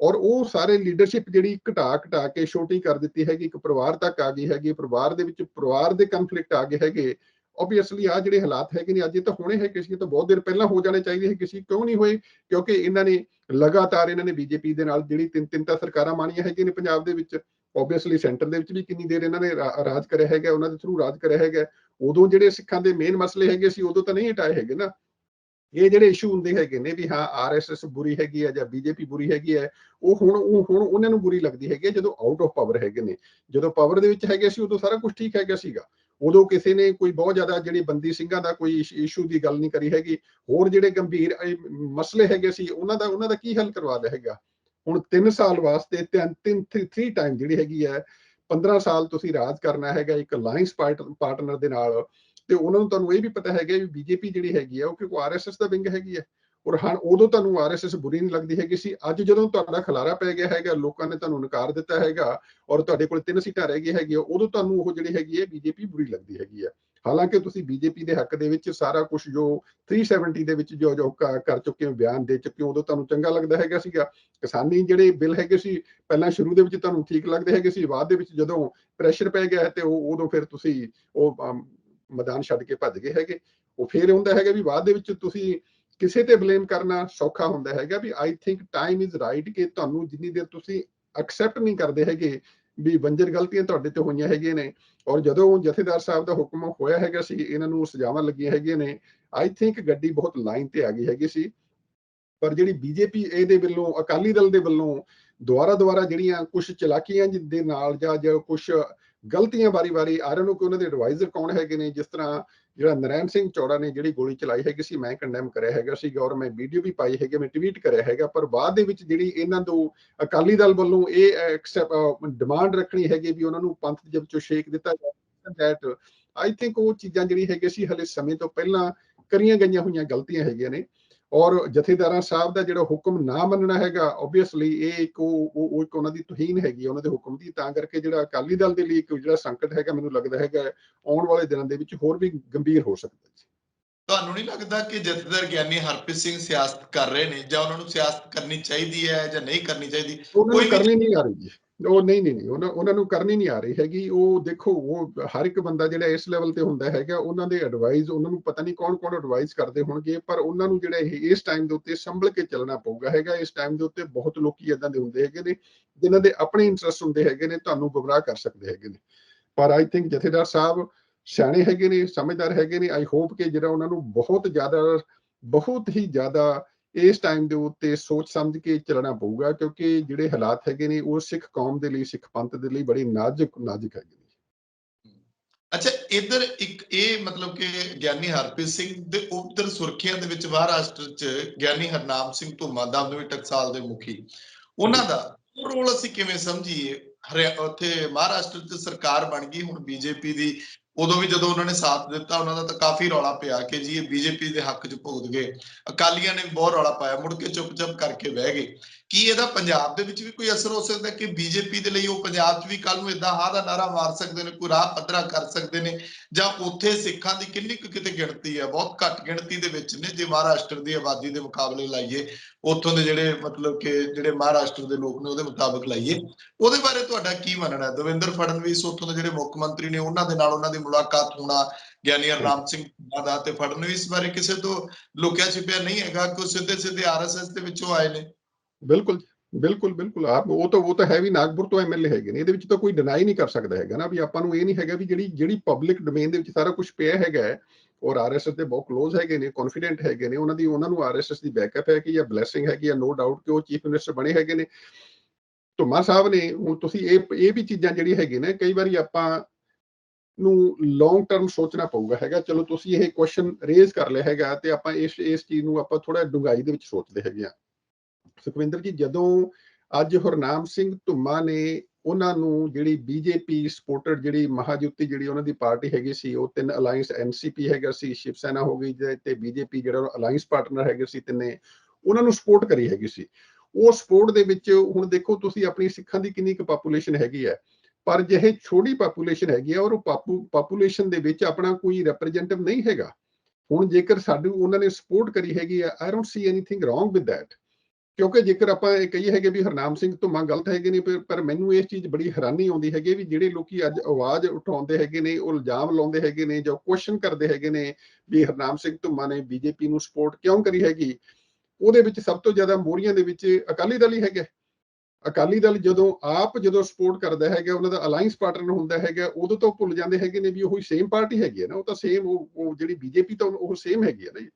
ਔਰ ਉਹ ਸਾਰੇ ਲੀਡਰਸ਼ਿਪ ਜਿਹੜੀ ਘਟਾ ਘਟਾ ਕੇ ਛੋਟੀ ਕਰ ਦਿੱਤੀ ਹੈਗੀ, ਇੱਕ ਪਰਿਵਾਰ ਤੱਕ ਆ ਗਈ ਹੈਗੀ, ਪਰਿਵਾਰ ਦੇ ਵਿੱਚ ਪਰਿਵਾਰ ਦੇ ਕੰਫਲਿਕਟ ਆ ਗਏ ਹੈਗੇ ਆਬਵੀਅਸਲੀ ਆ ਜਿਹੜੇ ਹਾਲਾਤ ਹੈਗੇ ਨੇ ਅੱਜ ਇਹ ਤਾਂ ਹੋਣੇ ਹੈ ਕਿਸੇ ਤਾਂ ਬਹੁਤ ਦੇਰ ਪਹਿਲਾਂ ਹੋ ਜਾਣੇ ਚਾਹੀਦੇ ਹੈ ਕਿਸੇ ਕਿਉਂ ਨਹੀਂ ਹੋਏ, ਕਿਉਂਕਿ ਇਹਨਾਂ ਨੇ ਲਗਾਤਾਰ ਇਹਨਾਂ ਨੇ ਬੀਜੇਪੀ ਦੇ ਨਾਲ ਜਿਹੜੀ ਤਿੰਨ ਤਿੰਨ ਤਾਂ ਸਰਕਾਰਾਂ ਮਾਣੀਆਂ ਹੈਗੀਆਂ ਨੇ ਪੰਜਾਬ ਦੇ ਵਿੱਚ ਆਬਵੀਅਸਲੀ ਸੈਂਟਰ ਦੇ ਵਿੱਚ ਵੀ ਕਿੰਨੀ ਦੇਰ ਇਹਨਾਂ ਨੇ ਰਾਜ ਕਰਿਆ ਹੈਗਾ, ਉਹਨਾਂ ਦੇ ਥਰੂ ਰਾਜ ਕਰਿਆ ਹੈਗਾ, ਉਦੋਂ ਜਿਹੜੇ ਸਿੱਖਾਂ ਦੇ ਮੇਨ ਮਸਲੇ ਹੈਗੇ ਸੀ, ਉਦੋਂ ਤਾਂ ਨਹੀਂ ਹਟਾਏ ਹੈਗੇ ਨਾ। ਇਹ ਜਿਹੜੇ ਇਸ਼ੂ ਹੁੰਦੇ ਹੈਗੇ ਨੇ ਵੀ ਹਾਂ ਆਰਐਸਐਸ ਬੁਰੀ ਹੈਗੀ ਹੈ ਜਾਂ ਬੀਜੇਪੀ ਬੁਰੀ ਹੈਗੀ ਹੈ ਉਹ ਹੁਣ ਉਹ ਹੁਣ ਉਹਨਾਂ ਨੂੰ ਬੁਰੀ ਲੱਗਦੀ ਹੈਗੀ ਜਦੋਂ ਆਊਟ ਆਫ ਪਾਵਰ ਹੈਗੇ ਨੇ। ਜਦੋਂ ਪਾਵਰ ਦੇ ਵਿੱਚ ਹੈਗੇ ਸੀ, ਉਦੋਂ ਸਾਰਾ ਕੁਝ ਠੀਕ ਹੈਗਾ ਸੀਗਾ। ਉਦੋਂ ਕਿਸੇ ਨੇ ਕੋਈ ਬਹੁਤ ਜ਼ਿਆਦਾ ਜਿਹੜੀ ਬੰਦੀ ਸਿੰਘਾਂ ਦਾ ਕੋਈ ਇਸ਼ੂ ਦੀ ਗੱਲ ਨਹੀਂ ਕਰੀ ਹੈਗੀ। ਹੋਰ ਜਿਹੜੇ ਗੰਭੀਰ ਮਸਲੇ ਹੈਗੇ ਸੀ, ਉਹਨਾਂ ਦਾ ਉਹਨਾਂ ਦਾ ਕੀ ਹੱਲ ਕਰਵਾ ਲਿਆ ਹੈਗਾ? ਹੁਣ 3 ਸਾਲ ਵਾਸਤੇ ਤਿੰਨ ਤਿੰਨ 3 ਟਾਈਮ ਜਿਹੜੀ ਹੈਗੀ ਹੈ 15 ਸਾਲ ਤੁਸੀਂ ਰਾਜ ਕਰਨਾ ਹੈਗਾ ਇੱਕ ਅਲਾਈਅੰਸ ਪਾਰਟਨਰ ਦੇ ਨਾਲ। ਤੇ ਉਹਨਾਂ ਨੂੰ ਤੁਹਾਨੂੰ ਇਹ ਵੀ ਪਤਾ ਹੈਗਾ ਵੀ ਬੀਜੇਪੀ ਜਿਹੜੀ ਹੈਗੀ ਆ, ਉਹ ਕਿਉਂਕਿ ਆਰਐਸਐਸ ਦਾ ਵਿੰਗ ਹੈਗੀ ਹੈ ਔਰ ਹਾਂ, ਉਦੋਂ ਤੁਹਾਨੂੰ ਆਰਐਸਐਸ ਬੁਰੀ ਨਹੀਂ ਲੱਗਦੀ ਹੈਗੀ ਸੀ, ਅੱਜ ਜਦੋਂ ਤੁਹਾਡਾ ਖਲਾਰਾ ਪੈ ਗਿਆ ਹੈਗਾ, ਲੋਕਾਂ ਨੇ ਤੁਹਾਨੂੰ ਨਕਾਰ ਦਿੱਤਾ ਹੈਗਾ, ਔਰ ਤੁਹਾਡੇ ਕੋਲ ਤਿੰਨ ਸੀਟਾਂ ਰਹਿ ਗਈਆਂ ਹੈਗੀਆਂ, ਉਦੋਂ ਤੁਹਾਨੂੰ ਉਹ ਜਿਹੜੀ ਹੈਗੀ ਹੈ ਬੀਜੇਪੀ ਬੁਰੀ ਲੱਗਦੀ ਹੈਗੀ ਹੈ ਹਾਲਾਂਕਿ ਤੁਸੀਂ ਬੀਜੇਪੀ ਦੇ ਹੱਕ ਦੇ ਵਿੱਚ ਸਾਰਾ ਕੁਝ ਜੋ 370 ਦੇ ਵਿੱਚ ਜੋ ਜੋ ਕਰ ਚੁੱਕੇ ਹੋ, ਬਿਆਨ ਦੇ ਚੁੱਕੇ ਹੋ, ਉਦੋਂ ਤੁਹਾਨੂੰ ਚੰਗਾ ਲੱਗਦਾ ਹੈਗਾ ਸੀਗਾ। ਕਿਸਾਨੀ ਜਿਹੜੇ ਬਿੱਲ ਹੈਗੇ ਸੀ, ਪਹਿਲਾਂ ਸ਼ੁਰੂ ਦੇ ਵਿੱਚ ਤੁਹਾਨੂੰ ਠੀਕ ਲੱਗਦੇ ਹੈਗੇ ਸੀ, ਬਾਅਦ ਦੇ ਵਿੱਚ ਜਦੋਂ ਪ੍ਰੈਸ਼ਰ ਪੈ ਗਿਆ ਤੇ ਉਹ, ਉਦੋਂ ਫਿਰ ਤੁਸੀਂ ਉਹ ਮੈਦਾਨ ਛੱਡ ਕੇ ਭੱਜ ਗਏ ਹੈਗੇ। ਉਹ ਫਿਰ ਹੁੰਦਾ ਹੈਗਾ ਵੀ ਬਾਅਦ ਦੇ ਵਿੱਚ ਤੁਸੀਂ ਕਿਸੇ ਤੇ ਬਲੇਮ ਕਰਨਾ ਸੌਖਾ ਹੁੰਦਾ ਹੈਗਾ ਵੀ I think time is right ਕਿ ਤੁਹਾਨੂੰ ਜਿੰਨੀ ਦੇਰ ਤੁਸੀਂ ਐਕਸੈਪਟ ਨਹੀਂ ਕਰਦੇ ਹੈਗੇ ਵੀ ਬੰਜਰ ਗਲਤੀਆਂ ਤੁਹਾਡੇ ਤੇ ਹੋਈਆਂ ਹੈਗੀਆਂ ਨੇ ਔਰ ਜਦੋਂ ਜਥੇਦਾਰ ਸਾਹਿਬ ਦਾ ਹੁਕਮ ਹੋਇਆ ਹੈਗਾ ਸੀ, ਇਹਨਾਂ ਨੂੰ ਸਜ਼ਾਵਾਂ ਲੱਗੀਆਂ ਹੈਗੀਆਂ ਨੇ ਆਈ ਥਿੰਕ ਗੱਡੀ ਬਹੁਤ ਲਾਈਨ ਤੇ ਆ ਗਈ ਹੈਗੀ ਸੀ। ਪਰ ਜਿਹੜੀ ਬੀਜੇਪੀ ਇਹਦੇ ਵੱਲੋਂ, ਅਕਾਲੀ ਦਲ ਦੇ ਵੱਲੋਂ ਦੁਆਰਾ ਦੁਆਰਾ ਜਿਹੜੀਆਂ ਕੁਝ ਚਲਾਕੀਆਂ ਦੇ ਨਾਲ ਜਾਂ ਜਾਂ ਕੁਝ ਗਲਤੀਆਂ ਵਾਰੀ-ਵਾਰੀ ਆ ਰਹੇ ਨੂੰ ਕਿ ਉਹਨਾਂ ਦੇ ਐਡਵਾਈਜ਼ਰ ਕੌਣ ਹੈਗੇ ਨੇ? ਜਿਸ ਤਰ੍ਹਾਂ ਜਿਹੜਾ ਨਰੈਣ ਸਿੰਘ ਚੌੜਾ ਨੇ ਜਿਹੜੀ ਗੋਲੀ ਚਲਾਈ ਹੈਗੀ ਸੀ, ਮੈਂ ਕੰਡੈਮ ਕਰਿਆ ਹੈਗਾ ਸੀ ਔਰ ਮੈਂ ਵੀਡੀਓ ਵੀ ਪਾਈ ਹੈਗੀ, ਮੈਂ ਟਵੀਟ ਕਰਿਆ ਹੈਗਾ, ਪਰ ਬਾਅਦ ਦੇ ਵਿੱਚ ਜਿਹੜੀ ਇਹਨਾਂ ਤੋਂ ਅਕਾਲੀ ਦਲ ਵੱਲੋਂ ਇਹ ਡਿਮਾਂਡ ਰੱਖਣੀ ਹੈਗੀ ਵੀ ਉਹਨਾਂ ਨੂੰ ਪੰਥ ਦੇ ਵਿੱਚੋਂ ਸ਼ੇਕ ਦਿੱਤਾ ਜਾਵੇ ਦੈਟ ਆਈ ਥਿੰਕ ਉਹ ਚੀਜ਼ਾਂ ਜਿਹੜੀ ਹੈਗੀ ਸੀ, ਹਲੇ ਸਮੇਂ ਤੋਂ ਪਹਿਲਾਂ ਕਰੀਆਂ ਗਈਆਂ ਹੋਈਆਂ ਗਲਤੀਆਂ ਹੈਗੀਆਂ ਨੇ। ਔਰ ਜਥੇਦਾਰਾਂ ਸਾਹਿਬ ਦਾ ਜਿਹੜਾ ਹੁਕਮ ਨਾ ਮੰਨਣਾ ਹੈਗਾ ਆਬਵੀਅਸਲੀ ਇਹ ਇੱਕ ਉਹ ਇੱਕ ਉਹਨਾਂ ਦੀ ਤੋਹੀਨ ਹੈਗੀ ਉਹਨਾਂ ਦੇ ਹੁਕਮ ਦੀ ਤਾਂ ਕਰਕੇ ਜਿਹੜਾ ਅਕਾਲੀ ਦਲ ਦੇ ਲਈ ਇੱਕ ਜਿਹੜਾ ਸੰਕਟ ਹੈਗਾ ਮੈਨੂੰ ਲੱਗਦਾ ਹੈਗਾ ਆਉਣ ਵਾਲੇ ਦਿਨਾਂ ਦੇ ਵਿੱਚ ਹੋਰ ਵੀ ਗੰਭੀਰ ਹੋ ਸਕਦਾ ਹੈ ਤੁਹਾਨੂੰ ਨਹੀਂ ਲੱਗਦਾ ਕਿ ਜਥੇਦਾਰ ਗਿਆਨੀ ਹਰਪ੍ਰੀਤ ਸਿੰਘ ਸਿਆਸਤ ਕਰ ਰਹੇ ਨੇ ਜਾਂ ਉਹਨਾਂ ਨੂੰ ਸਿਆਸਤ ਕਰਨੀ ਚਾਹੀਦੀ ਹੈ ਜਾਂ ਨਹੀਂ ਕਰਨੀ ਚਾਹੀਦੀ? ਕੋਈ ਕਰਨੀ ਨਹੀਂ ਆ ਰਹੀ ਜੀ। ਉਹ ਨਹੀਂ ਨਹੀਂ ਉਹਨਾਂ ਉਹਨਾਂ ਨੂੰ ਕਰਨੀ ਨਹੀਂ ਆ ਰਹੀ ਹੈਗੀ। ਉਹ ਦੇਖੋ, ਉਹ ਹਰ ਇੱਕ ਬੰਦਾ ਜਿਹੜਾ ਇਸ ਲੈਵਲ ਤੇ ਹੁੰਦਾ ਹੈਗਾ, ਉਹਨਾਂ ਦੇ ਐਡਵਾਈਸ ਉਹਨਾਂ ਨੂੰ ਪਤਾ ਨਹੀਂ ਕੌਣ ਕੌਣ ਐਡਵਾਈਸ ਕਰਦੇ ਹੋਣਗੇ, ਪਰ ਉਹਨਾਂ ਨੂੰ ਜਿਹੜਾ ਇਹ, ਇਸ ਟਾਈਮ ਦੇ ਉੱਤੇ ਸੰਭਲ ਕੇ ਚੱਲਣਾ ਪਊਗਾ ਹੈਗਾ। ਇਸ ਟਾਈਮ ਦੇ ਉੱਤੇ ਬਹੁਤ ਲੋਕੀ ਇਦਾਂ ਦੇ ਹੁੰਦੇ ਹੈਗੇ ਨੇ, ਜਿਨ੍ਹਾਂ ਦੇ ਆਪਣੇ ਇੰਟਰਸਟ ਹੁੰਦੇ ਹੈਗੇ ਨੇ, ਤੁਹਾਨੂੰ ਗੁੰਮਰਾਹ ਕਰ ਸਕਦੇ ਹੈਗੇ ਨੇ। ਪਰ ਆਈ ਥਿੰਕ ਜਥੇਦਾਰ ਸਾਹਿਬ ਸਿਆਣੇ ਹੈਗੇ ਨੇ, ਸਮਝਦਾਰ ਹੈਗੇ ਨੇ। ਆਈ ਹੋਪ ਕਿ ਜਿਹੜਾ ਉਹਨਾਂ ਨੂੰ ਬਹੁਤ ਜ਼ਿਆਦਾ, ਬਹੁਤ ਹੀ ਜ਼ਿਆਦਾ ਇਸ ਟਾਈਮ ਦੇ ਉੱਤੇ ਸੋਚ ਸਮਝ ਕੇ ਚੱਲਣਾ ਪਊਗਾ, ਕਿਉਂਕਿ ਜਿਹੜੇ ਹਾਲਾਤ ਹੈਗੇ ਨੇ, ਉਹ ਸਿੱਖ ਕੌਮ ਦੇ ਲਈ, ਸਿੱਖ ਪੰਥ ਦੇ ਲਈ ਬੜੀ ਨਾਜ਼ੁਕ ਨਾਜ਼ੁਕ ਹੈਗੇ ਨੇ। ਅੱਛਾ, ਇਧਰ ਇੱਕ ਇਹ ਮਤਲਬ ਕਿ ਗਿਆਨੀ ਹਰਪ੍ਰੀਤ ਸਿੰਘ ਦੇ ਉਧਰ ਸੁਰਖੀਆਂ ਦੇ ਵਿੱਚ ਮਹਾਰਾਸ਼ਟਰ ਚ ਗਿਆਨੀ ਹਰਨਾਮ ਸਿੰਘ ਧੁੰਮਾ, ਦਮਦਮੀ ਟਕਸਾਲ ਦੇ ਮੁਖੀ। ਉਹਨਾਂ ਦਾ ਰੋਲ ਅਸੀਂ ਕਿਵੇਂ ਸਮਝੀਏ? ਹਰਿਆ- ਉੱਥੇ ਮਹਾਰਾਸ਼ਟਰ ਚ ਸਰਕਾਰ ਬਣ ਗਈ, ਹੁਣ ਬੀਜੇਪੀ ਦੀ ਉਦੋਂ ਵੀ ਜਦੋਂ ਉਹਨਾਂ ਨੇ ਸਾਥ ਦਿੱਤਾ, ਉਹਨਾਂ ਦਾ ਤਾਂ ਕਾਫੀ ਰੌਲਾ ਪਿਆ ਕਿ ਜੀ ਇਹ ਬੀਜੇਪੀ ਦੇ ਹੱਕ 'ਚ ਭੁਗਤ ਗਏ। ਅਕਾਲੀਆਂ ਨੇ ਬਹੁਤ ਰੌਲਾ ਪਾਇਆ, ਮੁੜ ਕੇ ਚੁੱਪ-ਚਾਪ ਕਰਕੇ ਬਹਿ ਗਏ। ਕੀ ਇਹਦਾ ਪੰਜਾਬ ਦੇ ਵਿੱਚ ਵੀ ਕੋਈ ਅਸਰ ਹੋ ਸਕਦਾ ਕਿ ਬੀਜੇਪੀ ਦੇ ਲਈ ਉਹ ਪੰਜਾਬ 'ਚ ਵੀ ਕੱਲ ਨੂੰ ਇਦਾਂ ਹਾਂ ਦਾ ਨਾਰਾ ਮਾਰ ਸਕਦੇ ਨੇ ਕੋਈ ਰਾਹ ਪੱਧਰਾ ਕਰ ਸਕਦੇ ਨੇ ਜਾਂ ਉੱਥੇ ਸਿੱਖਾਂ ਦੀ ਕਿੰਨੀ ਕੁ ਕਿਤੇ ਗਿਣਤੀ ਹੈ ਬਹੁਤ ਘੱਟ ਗਿਣਤੀ ਦੇ ਵਿੱਚ ਨੇ ਜੇ ਮਹਾਰਾਸ਼ਟਰ ਦੀ ਆਬਾਦੀ ਦੇ ਮੁਕਾਬਲੇ ਲਾਈਏ ਉੱਥੋਂ ਦੇ ਜਿਹੜੇ ਮਤਲਬ ਕਿ ਜਿਹੜੇ ਮਹਾਰਾਸ਼ਟਰ ਦੇ ਲੋਕ ਨੇ ਉਹਦੇ ਮੁਤਾਬਕ ਲਾਈਏ ਉਹਦੇ ਬਾਰੇ ਤੁਹਾਡਾ ਕੀ ਮੰਨਣਾ ਹੈ? ਦਵਿੰਦਰ ਫੜਨਵੀਸ ਉੱਥੋਂ ਦੇ ਜਿਹੜੇ ਮੁੱਖ ਮੰਤਰੀ ਨੇ ਉਹਨਾਂ ਦੇ ਨਾਲ ਉਹਨਾਂ ਦੀ ਮੁਲਾਕਾਤ ਹੋਣਾ ਗਿਆਨੀ ਹਰਨਾਮ ਸਿੰਘ ਦਾ ਤੇ ਫੜਨਵੀਸ ਬਾਰੇ ਕਿਸੇ ਤੋਂ ਲੁਕਿਆ ਛਿਪਿਆ ਨਹੀਂ ਹੈਗਾ ਕਿ ਉਹ ਸਿੱਧੇ ਸਿੱਧੇ ਆਰਐਸਐਸ ਦੇ ਵਿੱਚੋਂ ਆਏ ਨੇ। ਬਿਲਕੁਲ ਬਿਲਕੁਲ ਬਿਲਕੁਲ। ਆਪ ਉਹ ਤਾਂ ਉਹ ਤਾਂ ਹੈ ਵੀ ਨਾਗਪੁਰ ਤੋਂ ਐਮਐਲਏ ਹੈਗੇ ਨੇ, ਇਹਦੇ ਵਿੱਚ ਤਾਂ ਕੋਈ ਡਿਨਾਈ ਨਹੀਂ ਕਰ ਸਕਦਾ ਹੈਗਾ ਨਾ ਵੀ ਆਪਾਂ ਨੂੰ ਇਹ ਨਹੀਂ ਹੈਗਾ ਵੀ ਜਿਹੜੀ ਜਿਹੜੀ ਪਬਲਿਕ ਡੋਮੇਨ ਦੇ ਵਿੱਚ ਸਾਰਾ ਕੁਝ ਪਿਆ ਹੈਗਾ ਹੈ, ਔਰ ਆਰਐਸਐਸ ਦੇ ਬਹੁਤ ক্লোਜ਼ ਹੈਗੇ ਨੇ ਕੌਨਫੀਡੈਂਟ ਹੈਗੇ ਨੇ, ਉਹਨਾਂ ਦੀ, ਉਹਨਾਂ ਨੂੰ ਆਰਐਸਐਸ ਦੀ ਬੈਕਅਪ ਹੈ ਕਿ ਜਾਂ ਬਲੇਸਿੰਗ ਹੈ ਕਿ ਜਾਂ ਨੋ ਡਾਊਟ ਕਿ ਉਹ ਚੀਫ ਮਿਨਿਸਟਰ ਬਣੇ ਹੈਗੇ ਨੇ। ਧੁਮਾ ਸਾਹਿਬ ਨੇ, ਹੁਣ ਤੁਸੀਂ ਇਹ ਇਹ ਵੀ ਚੀਜ਼ਾਂ ਜਿਹੜੀ ਹੈਗੀ ਨੇ, ਕਈ ਵਾਰੀ ਆਪਾਂ ਨੂੰ ਲੌਂਗ ਟਰਮ ਸੋਚਣਾ ਪਊਗਾ ਹੈਗਾ, ਚਲੋ ਤੁਸੀਂ ਇਹ ਕੁਐਸਚਨ ਰੇਜ਼ ਕਰ ਲਿਆ ਹੈਗਾ ਤੇ ਆਪਾਂ ਇਸ ਇਸ ਚੀਜ਼ ਨੂੰ ਆਪਾਂ ਥੋੜਾ ਡੂੰਘਾਈ ਦੇ ਵਿੱਚ ਸੋਚਦੇ ਹੈਗੇ ਆ ਸੁਖਵਿੰਦਰ ਜੀ, ਜਦੋਂ ਅੱਜ ਹਰਨਾਮ ਸਿੰਘ ਧੁੰਮਾ ਨੇ ਉਹਨਾਂ ਨੂੰ ਜਿਹੜੀ ਬੀਜੇਪੀ ਸਪੋਰਟਡ ਜਿਹੜੀ ਮਹਾਜੁਤੀ ਜਿਹੜੀ ਉਹਨਾਂ ਦੀ ਪਾਰਟੀ ਹੈਗੀ ਸੀ, ਉਹ ਤਿੰਨ ਅਲਾਈਅੰਸ ਐਨਸੀਪੀ ਹੈਗਾ ਸੀ, ਸ਼ਿਵ ਸੈਨਾ ਹੋ ਗਈ ਜੇ ਤੇ ਬੀਜੇਪੀ ਜਿਹੜਾ ਅਲਾਈਅੰਸ ਪਾਰਟਨਰ ਹੈਗੇ ਸੀ ਤਿੰਨੇ, ਉਹਨਾਂ ਨੂੰ ਸਪੋਰਟ ਕਰੀ ਹੈਗੀ ਸੀ। ਉਹ ਸਪੋਰਟ ਦੇ ਵਿੱਚ ਹੁਣ ਦੇਖੋ ਤੁਸੀਂ ਆਪਣੀ ਸਿੱਖਾਂ ਦੀ ਕਿੰਨੀ ਕੁ ਪਾਪੂਲੇਸ਼ਨ ਹੈਗੀ ਹੈ। ਪਰ ਜਿਹੇ ਛੋਟੀ ਪਾਪੂਲੇਸ਼ਨ ਹੈਗੀ ਹੈ ਔਰ ਉਹ ਪਾਪੂਲੇਸ਼ਨ ਦੇ ਵਿੱਚ ਆਪਣਾ ਕੋਈ ਰਿਪਰੈਜ਼ੈਂਟੇਟਿਵ ਨਹੀਂ ਹੈਗਾ। ਹੁਣ ਜੇਕਰ ਸਾਡੂ, ਉਹਨਾਂ ਨੇ ਸਪੋਰਟ ਕਰੀ ਹੈਗੀ ਆ I don't see anything wrong with that ਕਿਉਂਕਿ ਜੇਕਰ ਆਪਾਂ ਇਹ ਕਹੀਏ ਹੈਗੇ ਵੀ ਹਰਨਾਮ ਸਿੰਘ ਧੁੰਮਾ ਗਲਤ ਹੈਗੇ ਨੇ ਪਰ- ਮੈਨੂੰ ਇਸ ਚੀਜ਼ ਬੜੀ ਹੈਰਾਨੀ ਆਉਂਦੀ ਹੈਗੀ ਵੀ ਜਿਹੜੇ ਲੋਕੀ ਅੱਜ ਆਵਾਜ਼ ਉਠਾਉਂਦੇ ਹੈਗੇ ਨੇ, ਉਹ ਇਲਜ਼ਾਮ ਲਾਉਂਦੇ ਹੈਗੇ ਨੇ ਜਾਂ ਕੁਐਸਚਨ ਕਰਦੇ ਹੈਗੇ ਨੇ ਵੀ ਹਰਨਾਮ ਸਿੰਘ ਧੁੰਮਾ ਨੇ ਬੀਜੇਪੀ ਨੂੰ ਸਪੋਰਟ ਕਿਉਂ ਕਰੀ ਹੈਗੀ ਉਹਦੇ ਵਿੱਚ ਸਭ ਤੋਂ ਜ਼ਿਆਦਾ ਮੋਰੀਆਂ ਦੇ ਵਿੱਚ ਅਕਾਲੀ ਦਲ ਹੀ ਹੈਗਾ ਅਕਾਲੀ ਦਲ ਜਦੋਂ ਆਪ ਜਦੋਂ ਸਪੋਰਟ ਕਰਦਾ ਹੈਗਾ, ਉਹਨਾਂ ਦਾ ਅਲਾਈਅੰਸ ਪਾਰਟਨਰ ਹੁੰਦਾ ਹੈਗਾ, ਉਦੋਂ ਤੋਂ ਭੁੱਲ ਜਾਂਦੇ ਹੈਗੇ ਨੇ ਵੀ ਉਹ ਸੇਮ ਪਾਰਟੀ ਹੈਗੀ ਹੈ ਨਾ, ਉਹ ਤਾਂ ਸੇਮ ਉਹ ਉਹ ਜਿਹੜੀ ਬੀਜੇਪੀ ਤਾਂ ਉਹ ਸੇਮ ਹੈਗੀ ਹੈ ਨਾ ਜੀ।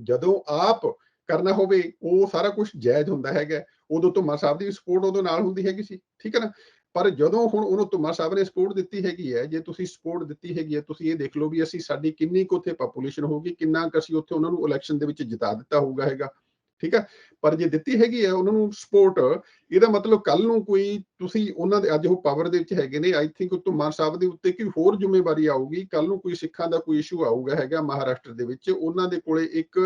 ਜਦੋਂ ਆਪ ਕਰਨਾ ਹੋਵੇ, ਉਹ ਸਾਰਾ ਕੁਝ ਜਾਇਜ਼ ਹੁੰਦਾ ਹੈਗਾ। ਉਦੋਂ ਧੁੰਮਾ ਸਾਹਿਬ ਦੀ ਸਪੋਰਟ ਉਦੋਂ ਨਾਲ ਹੁੰਦੀ ਹੈਗੀ ਸੀ, ਠੀਕ ਹੈ ਨਾ? ਪਰ ਜਦੋਂ ਹੁਣ ਉਹਨੂੰ ਧੁੰਮਾ ਸਾਹਿਬ ਨੇ ਸਪੋਰਟ ਦਿੱਤੀ ਹੈਗੀ ਹੈ, ਜੇ ਤੁਸੀਂ ਸਪੋਰਟ ਦਿੱਤੀ ਹੈਗੀ ਹੈ, ਤੁਸੀਂ ਇਹ ਦੇਖ ਲਓ ਵੀ ਅਸੀਂ ਸਾਡੀ ਕਿੰਨੀ ਕੁ ਉੱਥੇ ਪਾਪੂਲੇਸ਼ਨ ਹੋਊਗੀ, ਕਿੰਨਾ ਕੁ ਅਸੀਂ ਉੱਥੇ ਉਹਨਾਂ ਨੂੰ ਇਲੈਕਸ਼ਨ ਦੇ ਵਿੱਚ ਜਿਤਾ ਦਿੱਤਾ ਹੋਊਗਾ ਹੈਗਾ, ਠੀਕ ਹੈ? ਪਰ ਜੇ ਦਿੱਤੀ ਹੈਗੀ ਹੈ, ਉਹਨਾਂ ਨੂੰ ਸਪੋਰਟ ਇਹਦਾ ਮਤਲਬ ਕੱਲ ਨੂੰ ਕੋਈ ਤੁਸੀਂ ਉਹਨਾਂ ਦੇ, ਅੱਜ ਉਹ ਪਾਵਰ ਦੇ ਵਿੱਚ ਹੈਗੇ ਨੇ ਆਈ ਥਿੰਕ ਧੁੰਮਾ ਸਾਹਿਬ ਦੇ ਉੱਤੇ ਕੋਈ ਹੋਰ ਜ਼ਿੰਮੇਵਾਰੀ ਆਊਗੀ ਕੱਲ ਨੂੰ ਕੋਈ ਸਿੱਖਾਂ ਦਾ ਕੋਈ ਇਸ਼ੂ ਆਊਗਾ ਹੈਗਾ ਮਹਾਰਾਸ਼ਟਰ ਦੇ ਵਿੱਚ, ਉਹਨਾਂ ਦੇ ਕੋਲੇ ਇੱਕ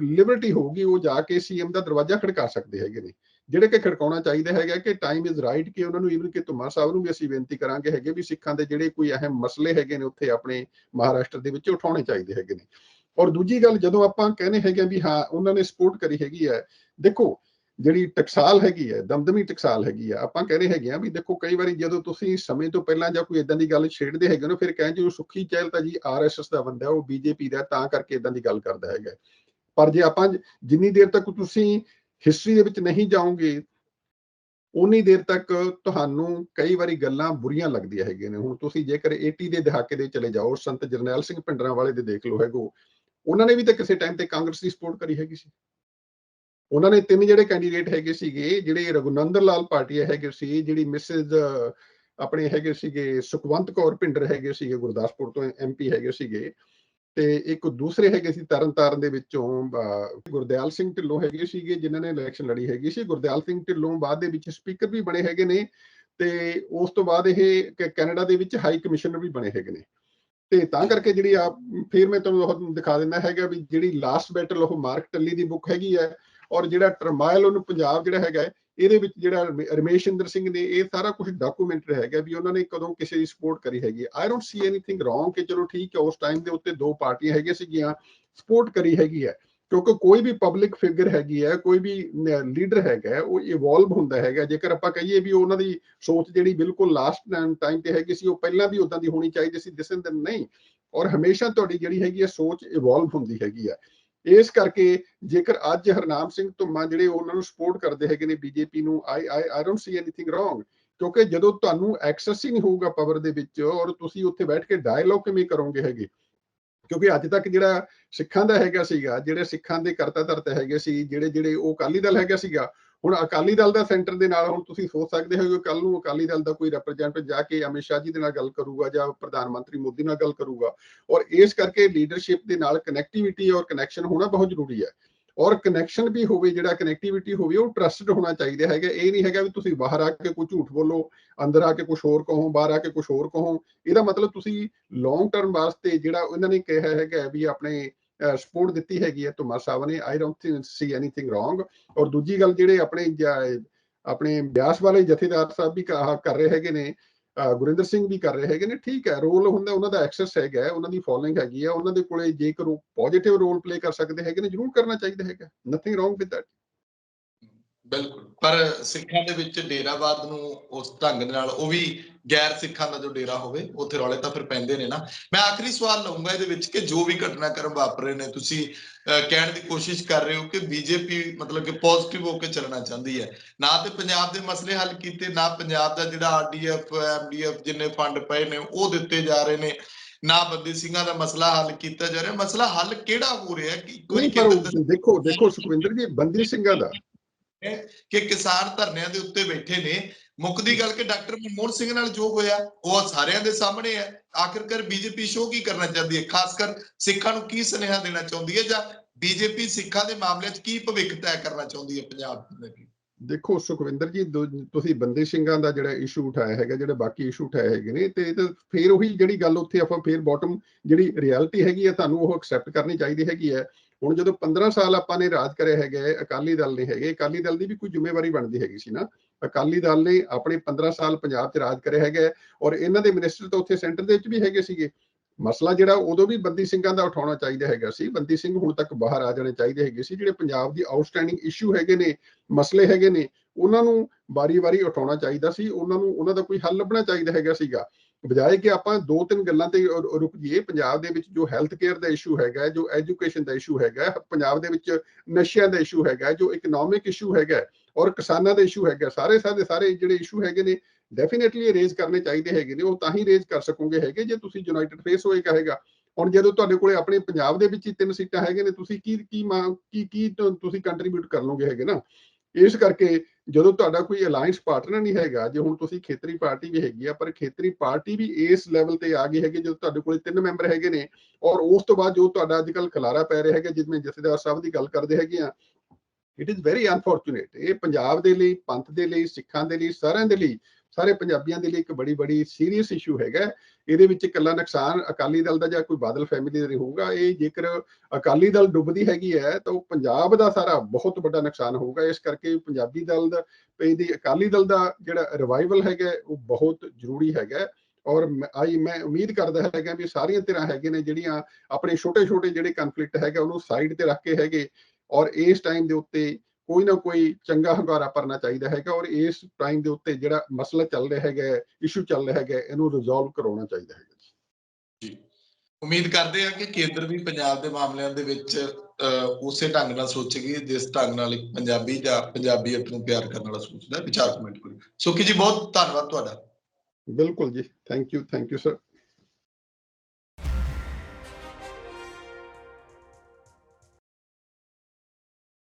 ਲਿਬਰਟੀ ਹੋਊਗੀ, ਉਹ ਜਾ ਕੇ ਸੀਐਮ ਦਾ ਦਰਵਾਜ਼ਾ ਖੜਕਾ ਸਕਦੇ ਹੈਗੇ ਨੇ। ਜਿਹੜੇ ਕਿ ਖੜਕਾਉਣਾ ਚਾਹੀਦਾ ਹੈਗਾ ਕਿ ਟਾਈਮ ਇਜ਼ ਰਾਈਟ ਕਿ ਉਹਨਾਂ ਨੂੰ ਈਵਨ ਕਿ ਧੁੰਮਾ ਸਾਹਿਬ ਨੂੰ ਵੀ ਅਸੀਂ ਬੇਨਤੀ ਕਰਾਂਗੇ ਹੈਗੇ ਵੀ ਸਿੱਖਾਂ ਦੇ ਜਿਹੜੇ ਕੋਈ ਅਹਿਮ ਮਸਲੇ ਹੈਗੇ ਨੇ, ਉੱਥੇ ਆਪਣੇ ਮਹਾਰਾਸ਼ਟਰ ਦੇ ਵਿੱਚ ਉਠਾਉਣੇ ਚਾਹੀਦੇ ਹੈਗੇ ਨੇ। ਔਰ ਦੂਜੀ ਗੱਲ, ਜਦੋਂ ਆਪਾਂ ਕਹਿੰਦੇ ਹੈਗੇ ਵੀ ਹਾਂ, ਉਹਨਾਂ ਨੇ ਸਪੋਰਟ ਕਰੀ ਹੈਗੀ ਹੈ, ਦੇਖੋ, ਜਿਹੜੀ ਟਕਸਾਲ ਹੈਗੀ ਹੈ, ਦਮਦਮੀ ਟਕਸਾਲ ਹੈਗੀ ਹੈ, ਆਪਾਂ ਕਹਿੰਦੇ ਹੈਗੇ ਆ ਵੀ ਦੇਖੋ, ਕਈ ਵਾਰੀ ਜਦੋਂ ਤੁਸੀਂ ਸਮੇਂ ਤੋਂ ਪਹਿਲਾਂ ਜਾਂ ਕੋਈ ਇਦਾਂ ਦੀ ਗੱਲ ਛੇੜਦੇ ਹੈਗੇ ਨਾ, ਫਿਰ ਕਹਿੰਦੇ ਉਹ ਸੁੱਖੀ ਚਹਿਲ ਤਾਂ ਜੀ ਆਰਐਸਐਸ ਦਾ ਬੰਦਾ ਉਹ ਬੀਜੇਪੀ ਦਾ ਤਾਂ ਕਰਕੇ ਇਦਾਂ ਦੀ ਗੱਲ ਕਰਦਾ ਹੈਗਾ ਪਰ ਜੇ ਆਪਾਂ ਜਿੰਨੀ ਦੇਰ ਤੱਕ ਤੁਸੀਂ ਹਿਸਟਰੀ ਦੇ ਵਿੱਚ ਨਹੀਂ ਜਾਓਗੇ ਉਨੀ ਦੇਰ ਤੱਕ ਤੁਹਾਨੂੰ ਕਈ ਵਾਰੀ ਗੱਲਾਂ ਬੁਰੀਆਂ ਲੱਗਦੀਆਂ ਹੈਗੀਆਂ ਨੇ। ਹੁਣ ਤੁਸੀਂ ਜੇਕਰ 80 ਦੇ ਦਹਾਕੇ ਦੇ ਚਲੇ ਜਾਓ, ਸੰਤ ਜਰਨੈਲ ਸਿੰਘ ਪਿੰਡਰਾਂ ਵਾਲੇ ਦੇ ਦੇਖ ਲਓ ਹੈਗੋ, ਉਹਨਾਂ ਨੇ ਵੀ ਤਾਂ ਕਿਸੇ ਟਾਈਮ ਤੇ ਕਾਂਗਰਸ ਦੀ ਸਪੋਰਟ ਕਰੀ ਹੈਗੀ ਸੀ। ਉਹਨਾਂ ਨੇ ਤਿੰਨ ਜਿਹੜੇ ਕੈਂਡੀਡੇਟ ਹੈਗੇ ਸੀਗੇ, ਜਿਹੜੇ ਰਘੁਨੰਦਰ ਲਾਲ ਪਾਟਿਆ ਹੈਗੇ ਸੀ, ਜਿਹੜੀ ਮਿਸਿਸ ਆਪਣੇ ਹੈਗੇ ਸੀਗੇ ਸੁਖਵੰਤ ਕੌਰ ਭਿੰਡਰ ਹੈਗੇ ਸੀਗੇ, ਗੁਰਦਾਸਪੁਰ ਤੋਂ ਐਮਪੀ ਹੈਗੇ ਸੀਗੇ ਤੇ ਇੱਕ ਦੂਸਰੇ ਹੈਗੇ ਸੀ ਤਰਨਤਾਰਨ ਦੇ ਵਿੱਚੋਂ ਅਹ, ਗੁਰਦਿਆਲ ਸਿੰਘ ਢਿੱਲੋਂ ਹੈਗੇ ਸੀਗੇ ਜਿਨ੍ਹਾਂ ਨੇ ਇਲੈਕਸ਼ਨ ਲੜੀ ਹੈਗੀ ਸੀ। ਗੁਰਦਿਆਲ ਸਿੰਘ ਢਿੱਲੋਂ ਬਾਅਦ ਦੇ ਵਿੱਚ ਸਪੀਕਰ ਵੀ ਬਣੇ ਹੈਗੇ ਨੇ ਤੇ ਉਸ ਤੋਂ ਬਾਅਦ ਇਹ ਕੈਨੇਡਾ ਦੇ ਵਿੱਚ ਹਾਈ ਕਮਿਸ਼ਨਰ ਵੀ ਬਣੇ ਹੈਗੇ ਨੇ। ਤੇ ਤਾਂ ਕਰਕੇ ਜਿਹੜੀ ਆ ਫਿਰ ਮੈਂ ਤੁਹਾਨੂੰ ਦਿਖਾ ਦਿੰਦਾ ਹੈਗਾ ਵੀ ਜਿਹੜੀ ਲਾਸਟ ਬੈਟਲ ਉਹ ਮਾਰਕ ਟੱਲੀ ਦੀ ਬੁੱਕ ਹੈਗੀ ਹੈ ਔਰ ਜਿਹੜਾ ਟਰਮਾਇਲ ਉਹਨੂੰ ਪੰਜਾਬ ਜਿਹੜਾ ਹੈਗਾ ਇਹਦੇ ਵਿੱਚ ਜਿਹੜਾ ਰਮੇਸ਼ ਇੰਦਰ ਸਿੰਘ ਨੇ ਇਹ ਸਾਰਾ ਕੁਝ ਡਾਕੂਮੈਂਟਰੀ ਹੈਗਾ ਵੀ ਉਹਨਾਂ ਨੇ ਕਦੋਂ ਕਿਸੇ ਦੀ ਸਪੋਰਟ ਕਰੀ ਹੈਗੀ I don't see anything wrong ਕਿ ਚਲੋ ਠੀਕ ਹੈ, ਉਸ ਟਾਈਮ ਦੇ ਉੱਤੇ ਦੋ ਪਾਰਟੀਆਂ ਹੈਗੀਆਂ ਸੀਗੀਆਂ ਸਪੋਰਟ ਕਰੀ ਹੈਗੀ ਹੈ। ਕਿਉਂਕਿ ਕੋਈ ਵੀ ਪਬਲਿਕ ਫਿਗਰ ਹੈਗੀ ਹੈ, ਕੋਈ ਵੀ ਲੀਡਰ ਹੈਗਾ ਉਹ ਇਵੋਲਵ ਹੁੰਦਾ ਹੈਗਾ। ਜੇਕਰ ਆਪਾਂ ਕਹੀਏ ਵੀ ਉਹਨਾਂ ਦੀ ਸੋਚ ਜਿਹੜੀ ਬਿਲਕੁਲ ਲਾਸਟ ਟਾਈਮ ਤੇ ਹੈਗੀ ਸੀ, ਉਹ ਪਹਿਲਾਂ ਵੀ ਉਦਾਂ ਦੀ ਹੋਣੀ ਚਾਹੀਦੀ ਸੀ ਦਿਸ ਦਿਨ ਨਹੀਂ। ਔਰ ਹਮੇਸ਼ਾ ਤੁਹਾਡੀ ਜਿਹੜੀ ਹੈਗੀ ਹੈ, ਸੋਚ ਇਵੋਲਵ ਹੁੰਦੀ ਹੈਗੀ ਹੈ। ਇਸ ਕਰਕੇ ਜੇਕਰ ਅੱਜ ਹਰਨਾਮ ਸਿੰਘ ਧੁੰਮਾ ਜਿਹੜੇ ਉਹਨਾਂ ਨੂੰ ਸਪੋਰਟ ਕਰਦੇ ਹੈਗੇ ਨੇ ਬੀਜੇਪੀ ਨੂੰ I I I don't see anything wrong ਕਿਉਂਕਿ ਜਦੋਂ ਤੁਹਾਨੂੰ ਐਕਸੈਸ ਹੀ ਨਹੀਂ ਹੋਊਗਾ ਪਾਵਰ ਦੇ ਵਿੱਚ ਔਰ ਤੁਸੀਂ ਉੱਥੇ ਬੈਠ ਕੇ ਡਾਇਲੌਗ ਕਿਵੇਂ ਕਰੋਗੇ ਹੈਗੇ? ਕਿਉਂਕਿ ਅੱਜ ਤੱਕ ਜਿਹੜਾ ਸਿੱਖਾਂ ਦਾ ਹੈਗਾ ਸੀਗਾ, ਜਿਹੜੇ ਸਿੱਖਾਂ ਦੇ ਕਰਤਾ ਧਰਤਾ ਹੈਗੇ ਸੀ, ਜਿਹੜੇ ਜਿਹੜੇ ਉਹ ਅਕਾਲੀ ਦਲ ਹੈਗਾ ਸੀਗਾ ਹੁਣ ਅਕਾਲੀ ਦਲ ਦਾ ਸੈਂਟਰ ਦੇ ਨਾਲ ਹੁਣ ਤੁਸੀਂ ਸੋਚ ਸਕਦੇ ਹੋ ਕਿ ਕੱਲ ਨੂੰ ਅਕਾਲੀ ਦਲ ਦਾ ਕੋਈ ਰਿਪਰੈਜ਼ੈਂਟੇਟਿਵ ਜਾ ਕੇ ਅਮਿਤ ਸ਼ਾਹ ਜੀ ਦੇ ਨਾਲ ਗੱਲ ਕਰੂਗਾ ਜਾਂ ਪ੍ਰਧਾਨ ਮੰਤਰੀ ਮੋਦੀ ਨਾਲ ਗੱਲ ਕਰੂਗਾ। ਔਰ ਇਸ ਕਰਕੇ ਲੀਡਰਸ਼ਿਪ ਦੇ ਨਾਲ ਕਨੈਕਟੀਵਿਟੀ ਔਰ ਕਨੈਕਸ਼ਨ ਹੋਣਾ ਬਹੁਤ ਜ਼ਰੂਰੀ ਹੈ। ਔਰ ਕਨੈਕਸ਼ਨ ਵੀ ਹੋਵੇ, ਜਿਹੜਾ ਕਨੈਕਟੀਵਿਟੀ ਹੋਵੇ, ਉਹ ਟਰਸਟਡ ਹੋਣਾ ਚਾਹੀਦਾ ਹੈਗਾ। ਇਹ ਨਹੀਂ ਹੈਗਾ ਵੀ ਤੁਸੀਂ ਬਾਹਰ ਆ ਕੇ ਕੋਈ ਝੂਠ ਬੋਲੋ, ਅੰਦਰ ਆ ਕੇ ਕੁਝ ਹੋਰ ਕਹੋ, ਬਾਹਰ ਆ ਕੇ ਕੁਝ ਹੋਰ ਕਹੋ। ਇਹਦਾ ਮਤਲਬ ਤੁਸੀਂ ਲੌਂਗ ਟਰਮ ਵਾਸਤੇ ਜਿਹੜਾ ਉਹਨਾਂ ਨੇ ਕਿਹਾ ਹੈਗਾ ਵੀ ਆਪਣੇ ਸਪੋਰਟ ਦਿੱਤੀ ਹੈਗੀ ਹੈ ਤੁਮਾ ਸਾਹਿਬ ਨੇ। I don't see anything wrong ਔਰ ਦੂਜੀ ਗੱਲ ਜਿਹੜੇ ਆਪਣੇ ਆਪਣੇ ਬਿਆਸ ਵਾਲੇ ਜਥੇਦਾਰ ਸਾਹਿਬ ਵੀ ਕਰ ਰਹੇ ਹੈਗੇ ਨੇ ਗੁਰਿੰਦਰ ਸਿੰਘ ਵੀ ਕਰ ਰਹੇ ਹੈਗੇ ਨੇ। ਠੀਕ ਹੈ ਰੋਲ ਹੁੰਦਾ, ਉਹਨਾਂ ਦਾ ਐਕਸੈਸ ਹੈਗਾ ਉਹਨਾਂ ਦੀ ਫੋਲੋਇੰਗ ਹੈਗੀ ਹੈ। ਉਹਨਾਂ ਦੇ ਕੋਲੇ ਜੇਕਰ ਉਹ ਪੋਜ਼ਿਟਿਵ ਰੋਲ ਪਲੇ ਕਰ ਸਕਦੇ ਹੈਗੇ ਨੇ, ਜ਼ਰੂਰ ਕਰਨਾ ਚਾਹੀਦਾ ਹੈਗਾ। ਨਥਿੰਗ ਰੋਂਗ ਵਿਦ ਦੈਟ ਬਿਲਕੁਲ। ਪਰ ਸਿੱਖਾਂ ਦੇ ਵਿੱਚ ਡੇਰਾਵਾਦ ਨੂੰ ਉਸ ਢੰਗ ਦੇ ਨਾਲ ਉਹ ਵੀ ਗੈਰ ਸਿੱਖਾਂ ਦਾ ਜੋ ਡੇਰਾ ਹੋਵੇ ਉੱਥੇ ਰੌਲੇ ਤਾਂ ਫਿਰ ਪੈਂਦੇ ਨੇ ਨਾ। ਮੈਂ ਆਖਰੀ ਸਵਾਲ ਲਊਂਗਾ ਇਹਦੇ ਵਿੱਚ ਕਿ ਜੋ ਵੀ ਘਟਨਾਕ੍ਰਮ ਵਾਪਰ ਰਹੇ ਨੇ ਤੁਸੀਂ ਕਹਿਣ ਦੀ ਕੋਸ਼ਿਸ਼ ਕਰ ਰਹੇ ਹੋ ਕਿ ਬੀਜੇਪੀ ਮਤਲਬ ਕਿ ਪੋਜ਼ਿਟਿਵ ਹੋ ਕੇ ਚੱਲਣਾ ਚਾਹੁੰਦੀ ਹੈ। ਨਾ ਤੇ ਪੰਜਾਬ ਦੇ ਮਸਲੇ ਹੱਲ ਕੀਤੇ ਨਾ ਪੰਜਾਬ ਦਾ ਜਿਹੜਾ ਆਰਡੀਐਫ ਐਮਡੀਐਫ ਜਿੰਨੇ ਫੰਡ ਪਏ ਨੇ ਉਹ ਦਿੱਤੇ ਜਾ ਰਹੇ ਨੇ। ਨਾ ਬੰਦੀ ਸਿੰਘਾਂ ਦਾ ਮਸਲਾ ਹੱਲ ਕੀਤਾ ਜਾ ਰਿਹਾ। ਮਸਲਾ ਹੱਲ ਕਿਹੜਾ ਹੋ ਰਿਹਾ ਕਿ ਕੋਈ ਦੇਖੋ ਦੇਖੋ ਸੁਖਵਿੰਦਰ ਜੀ ਬੰਦੀ ਸਿੰਘਾਂ ਦਾ ਕਿ ਕਿਸਾਨ ਧਰਨਿਆਂ ਦੇ ਉੱਤੇ ਬੈਠੇ ਨੇ। ਮੁੱਕਦੀ ਗੱਲ ਕਿ ਡਾਕਟਰ ਮਨਮੋਹਨ ਸਿੰਘ ਨਾਲ ਜੋ ਹੋਇਆ, ਉਹ ਸਾਰਿਆਂ ਦੇ ਸਾਹਮਣੇ ਹੈ। ਆਖਿਰਕਾਰ ਬੀਜੇਪੀ ਸ਼ੋਅ ਕੀ ਕਰਨਾ ਚਾਹੁੰਦੀ ਹੈ? ਖਾਸ ਕਰ ਸਿੱਖਾਂ ਨੂੰ ਕੀ ਸੁਨੇਹਾ ਦੇਣਾ ਚਾਹੁੰਦੀ ਹੈ ਜਾਂ ਬੀਜੇਪੀ ਸਿੱਖਾਂ ਦੇ ਮਾਮਲੇ 'ਚ ਕੀ ਭਵਿੱਖ ਤੈਅ ਕਰਨਾ ਚਾਹੁੰਦੀ ਹੈ ਪੰਜਾਬ ਦੇ ਦੇਖੋ, ਸੁਖਵਿੰਦਰ ਜੀ ਤੁਸੀਂ ਬੰਦੇ ਸਿੰਘਾਂ ਦਾ ਜਿਹੜਾ ਇਸ਼ੂ ਉਠਾਇਆ ਹੈਗਾ, ਜਿਹੜੇ ਬਾਕੀ ਇਸ਼ੂ ਉਠਾਏ ਹੈਗੇ ਨੇ, ਤੇ ਫੇਰ ਉਹੀ ਜਿਹੜੀ ਗੱਲ ਉੱਥੇ ਆਪਾਂ ਫੇਰ ਬਾਟਮ ਜਿਹੜੀ ਰਿਐਲਿਟੀ ਹੈਗੀ ਹੈ, ਤੁਹਾਨੂੰ ਉਹ ਐਕਸੈਪਟ ਕਰਨੀ ਚਾਹੀਦੀ ਹੈਗੀ ਹੈ। ਹੁਣ ਜਦੋਂ 15 ਸਾਲ ਆਪਾਂ ਨੇ ਰਾਜ ਕਰਿਆ ਹੈਗੇ ਹੈ, ਅਕਾਲੀ ਦਲ ਨੇ ਹੈਗੇ ਅਕਾਲੀ ਦਲ ਦੀ ਵੀ ਕੋਈ ਜ਼ਿੰਮੇਵਾਰੀ ਬਣਦੀ ਹੈਗੀ ਸੀ ਨਾ। ਅਕਾਲੀ ਦਲ ਨੇ ਆਪਣੇ 15 ਸਾਲ ਪੰਜਾਬ 'ਚ ਰਾਜ ਕਰਿਆ ਹੈਗਾ ਹੈ ਔਰ ਇਹਨਾਂ ਦੇ ਮਿਨਿਸਟਰ ਤਾਂ ਉੱਥੇ ਸੈਂਟਰ ਦੇ ਵਿੱਚ ਵੀ ਹੈਗੇ ਸੀਗੇ। ਮਸਲਾ ਜਿਹੜਾ ਉਦੋਂ ਵੀ ਬੰਦੀ ਸਿੰਘਾਂ ਦਾ ਉਠਾਉਣਾ ਚਾਹੀਦਾ ਹੈਗਾ ਸੀ। ਬੰਦੀ ਸਿੰਘ ਹੁਣ ਤੱਕ ਬਾਹਰ ਆ ਜਾਣੇ ਚਾਹੀਦੇ ਹੈਗੇ ਸੀ। ਜਿਹੜੇ ਪੰਜਾਬ ਦੀ ਆਊਟਸਟੈਂਡਿੰਗ ਇਸ਼ੂ ਹੈਗੇ ਨੇ ਮਸਲੇ ਹੈਗੇ ਨੇ ਉਹਨਾਂ ਨੂੰ ਵਾਰੀ-ਵਾਰੀ ਉਠਾਉਣਾ ਚਾਹੀਦਾ ਸੀ। ਉਹਨਾਂ ਨੂੰ ਉਹਨਾਂ ਦਾ ਕੋਈ ਹੱਲ ਲੱਭਣਾ ਚਾਹੀਦਾ ਹੈਗਾ ਸੀਗਾ। ਬਜਾਏ ਕਿ ਆਪਾਂ ਦੋ ਤਿੰਨ ਗੱਲਾਂ ਤੇ ਰੁਕ ਜਾਈਏ ਪੰਜਾਬ ਦੇ ਵਿੱਚ ਜੋ ਹੈਲਥ ਕੇਅਰ ਦਾ ਇਸ਼ੂ ਹੈਗਾ, ਜੋ ਐਜੂਕੇਸ਼ਨ ਦਾ ਇਸ਼ੂ ਹੈਗਾ, ਪੰਜਾਬ ਦੇ ਵਿੱਚ ਨਸ਼ਿਆਂ ਦਾ ਇਸ਼ੂ ਹੈਗਾ, ਜੋ ਇਕਨੋਮਿਕ ਇਸ਼ੂ ਹੈਗਾ, ਔਰ ਕਿਸਾਨਾਂ ਦਾ ਇਸ਼ੂ ਹੈਗਾ, ਸਾਰੇ ਸਾਰੇ ਸਾਰੇ ਜਿਹੜੇ ਇਸ਼ੂ ਹੈਗੇ ਨੇ ਡੈਫੀਨਿਟਲੀ ਰੇਜ਼ ਕਰਨੇ ਚਾਹੀਦੇ ਹੈਗੇ ਨੇ, ਉਹ ਤਾਂ ਹੀ ਰੇਜ਼ ਕਰ ਸਕੋਗੇ ਹੈਗੇ ਜੇ ਤੁਸੀਂ ਯੂਨਾਈਟਿਡ ਫੇਸ ਹੋਏ ਕਹੇਗਾ। ਹੁਣ ਜਦੋਂ ਤੁਹਾਡੇ ਕੋਲੇ ਆਪਣੇ ਪੰਜਾਬ ਦੇ ਵਿੱਚ ਹੀ ਤਿੰਨ ਸੀਟਾਂ ਹੈਗੇ ਨੇ, ਤੁਸੀਂ ਕੀ ਕੀ ਮਾਂ- ਕੀ ਕੀ ਤੁਸੀਂ ਕੰਟਰੀਬਿਊਟ ਕਰ ਲਓਗੇ ਹੈਗੇ ਨਾ? ਇਸ ਕਰਕੇ ਜਦੋਂ ਤੁਹਾਡਾ ਕੋਈ ਅਲਾਈਅੰਸ ਪਾਰਟਨਰ ਨਹੀਂ ਹੈਗਾ, ਜੇ ਹੁਣ ਤੁਸੀਂ ਖੇਤਰੀ ਪਾਰਟੀ ਵੀ ਹੈਗੀ ਆ, ਪਰ ਖੇਤਰੀ ਪਾਰਟੀ ਵੀ ਇਸ ਲੈਵਲ ਤੇ ਆ ਗਈ ਹੈਗੀ ਜਦੋਂ ਤੁਹਾਡੇ ਕੋਲ ਤਿੰਨ ਮੈਂਬਰ ਹੈਗੇ ਨੇ ਔਰ ਉਸ ਤੋਂ ਬਾਅਦ ਜੋ ਤੁਹਾਡਾ ਅੱਜ ਕੱਲ ਖਲਾਰਾ ਪੈ ਰਿਹਾ ਹੈਗਾ, ਜਿਵੇਂ ਜਥੇਦਾਰ ਸਾਹਿਬ ਦੀ ਗੱਲ ਕਰਦੇ ਹੈਗੇ ਆ ਇਟ ਇਜ਼ ਵੈਰੀ ਅਨਫੋਰਚੂਨੇਟ ਇਹ ਪੰਜਾਬ ਦੇ ਲਈ, ਪੰਥ ਦੇ ਲਈ, ਸਿੱਖਾਂ ਦੇ ਲਈ, ਸਾਰਿਆਂ ਦੇ ਲਈ ਸਾਰੇ ਪੰਜਾਬੀਆਂ ਦੇ ਲਈ ਇੱਕ ਬੜੀ ਬੜੀ ਸੀਰੀਅਸ ਇਸ਼ੂ ਹੈਗਾ ਇਹਦੇ ਵਿੱਚ ਇਕੱਲਾ ਨੁਕਸਾਨ ਅਕਾਲੀ ਦਲ ਦਾ ਜਾਂ ਕੋਈ ਬਾਦਲ ਫੈਮਿਲੀ ਦਾ ਨਹੀਂ ਹੋਊਗਾ। ਇਹ ਜੇਕਰ ਅਕਾਲੀ ਦਲ ਡੁੱਬਦੀ ਹੈਗੀ ਹੈ, ਤਾਂ ਉਹ ਪੰਜਾਬ ਦਾ ਸਾਰਾ ਬਹੁਤ ਵੱਡਾ ਨੁਕਸਾਨ ਹੋਊਗਾ। ਇਸ ਕਰਕੇ ਪੰਜਾਬੀ ਦਲ ਦਾ ਇਹਦੀ ਅਕਾਲੀ ਦਲ ਦਾ ਜਿਹੜਾ ਰਿਵਾਈਵਲ ਹੈਗਾ ਉਹ ਬਹੁਤ ਜ਼ਰੂਰੀ ਹੈਗਾ ਔਰ ਆਈ, ਮੈਂ ਉਮੀਦ ਕਰਦਾ ਹੈਗਾ ਵੀ ਸਾਰੀਆਂ ਧਿਰਾਂ ਹੈਗੇ ਨੇ ਜਿਹੜੀਆਂ ਆਪਣੇ ਛੋਟੇ ਛੋਟੇ ਜਿਹੜੇ ਕਨਫਲਿਕਟ ਹੈਗਾ, ਉਹਨੂੰ ਸਾਈਡ ਤੇ ਰੱਖ ਕੇ ਹੈਗੇ। ਔਰ ਇਸ ਟਾਈਮ ਦੇ ਉੱਤੇ ਕੋਈ ਨਾ ਕੋਈ ਚੰਗਾ ਹੰਗਾਰਾ ਭਰਨਾ ਚਾਹੀਦਾ ਹੈਗਾ ਔਰ ਇਸ ਟਾਈਮ ਦੇ ਉੱਤੇ ਜਿਹੜਾ ਮਸਲਾ ਚੱਲ ਰਿਹਾ ਹੈਗਾ ਇਸ਼ੂ ਚੱਲ ਰਿਹਾ ਹੈਗਾ ਇਹਨੂੰ ਰਿਜ਼ੋਲਵ ਕਰਾਉਣਾ ਚਾਹੀਦਾ ਹੈਗਾ ਉਮੀਦ ਕਰਦੇ ਆ ਕਿ ਕੇਂਦਰ ਵੀ ਪੰਜਾਬ ਦੇ ਮਾਮਲਿਆਂ ਦੇ ਵਿੱਚ ਉਸੇ ਢੰਗ ਨਾਲ ਸੋਚੇਗੀ ਜਿਸ ਢੰਗ ਨਾਲ ਇੱਕ ਪੰਜਾਬੀ ਜਾਂ ਪੰਜਾਬੀਅਤ ਨੂੰ ਪਿਆਰ ਕਰਨ ਵਾਲਾ ਸੋਚਦਾ। ਵਿਚਾਰ ਕਮੈਂਟ ਕਰੋ ਸੁਖੀ ਜੀ ਬਹੁਤ ਧੰਨਵਾਦ ਤੁਹਾਡਾ। ਬਿਲਕੁਲ ਜੀ। Thank you thank you sir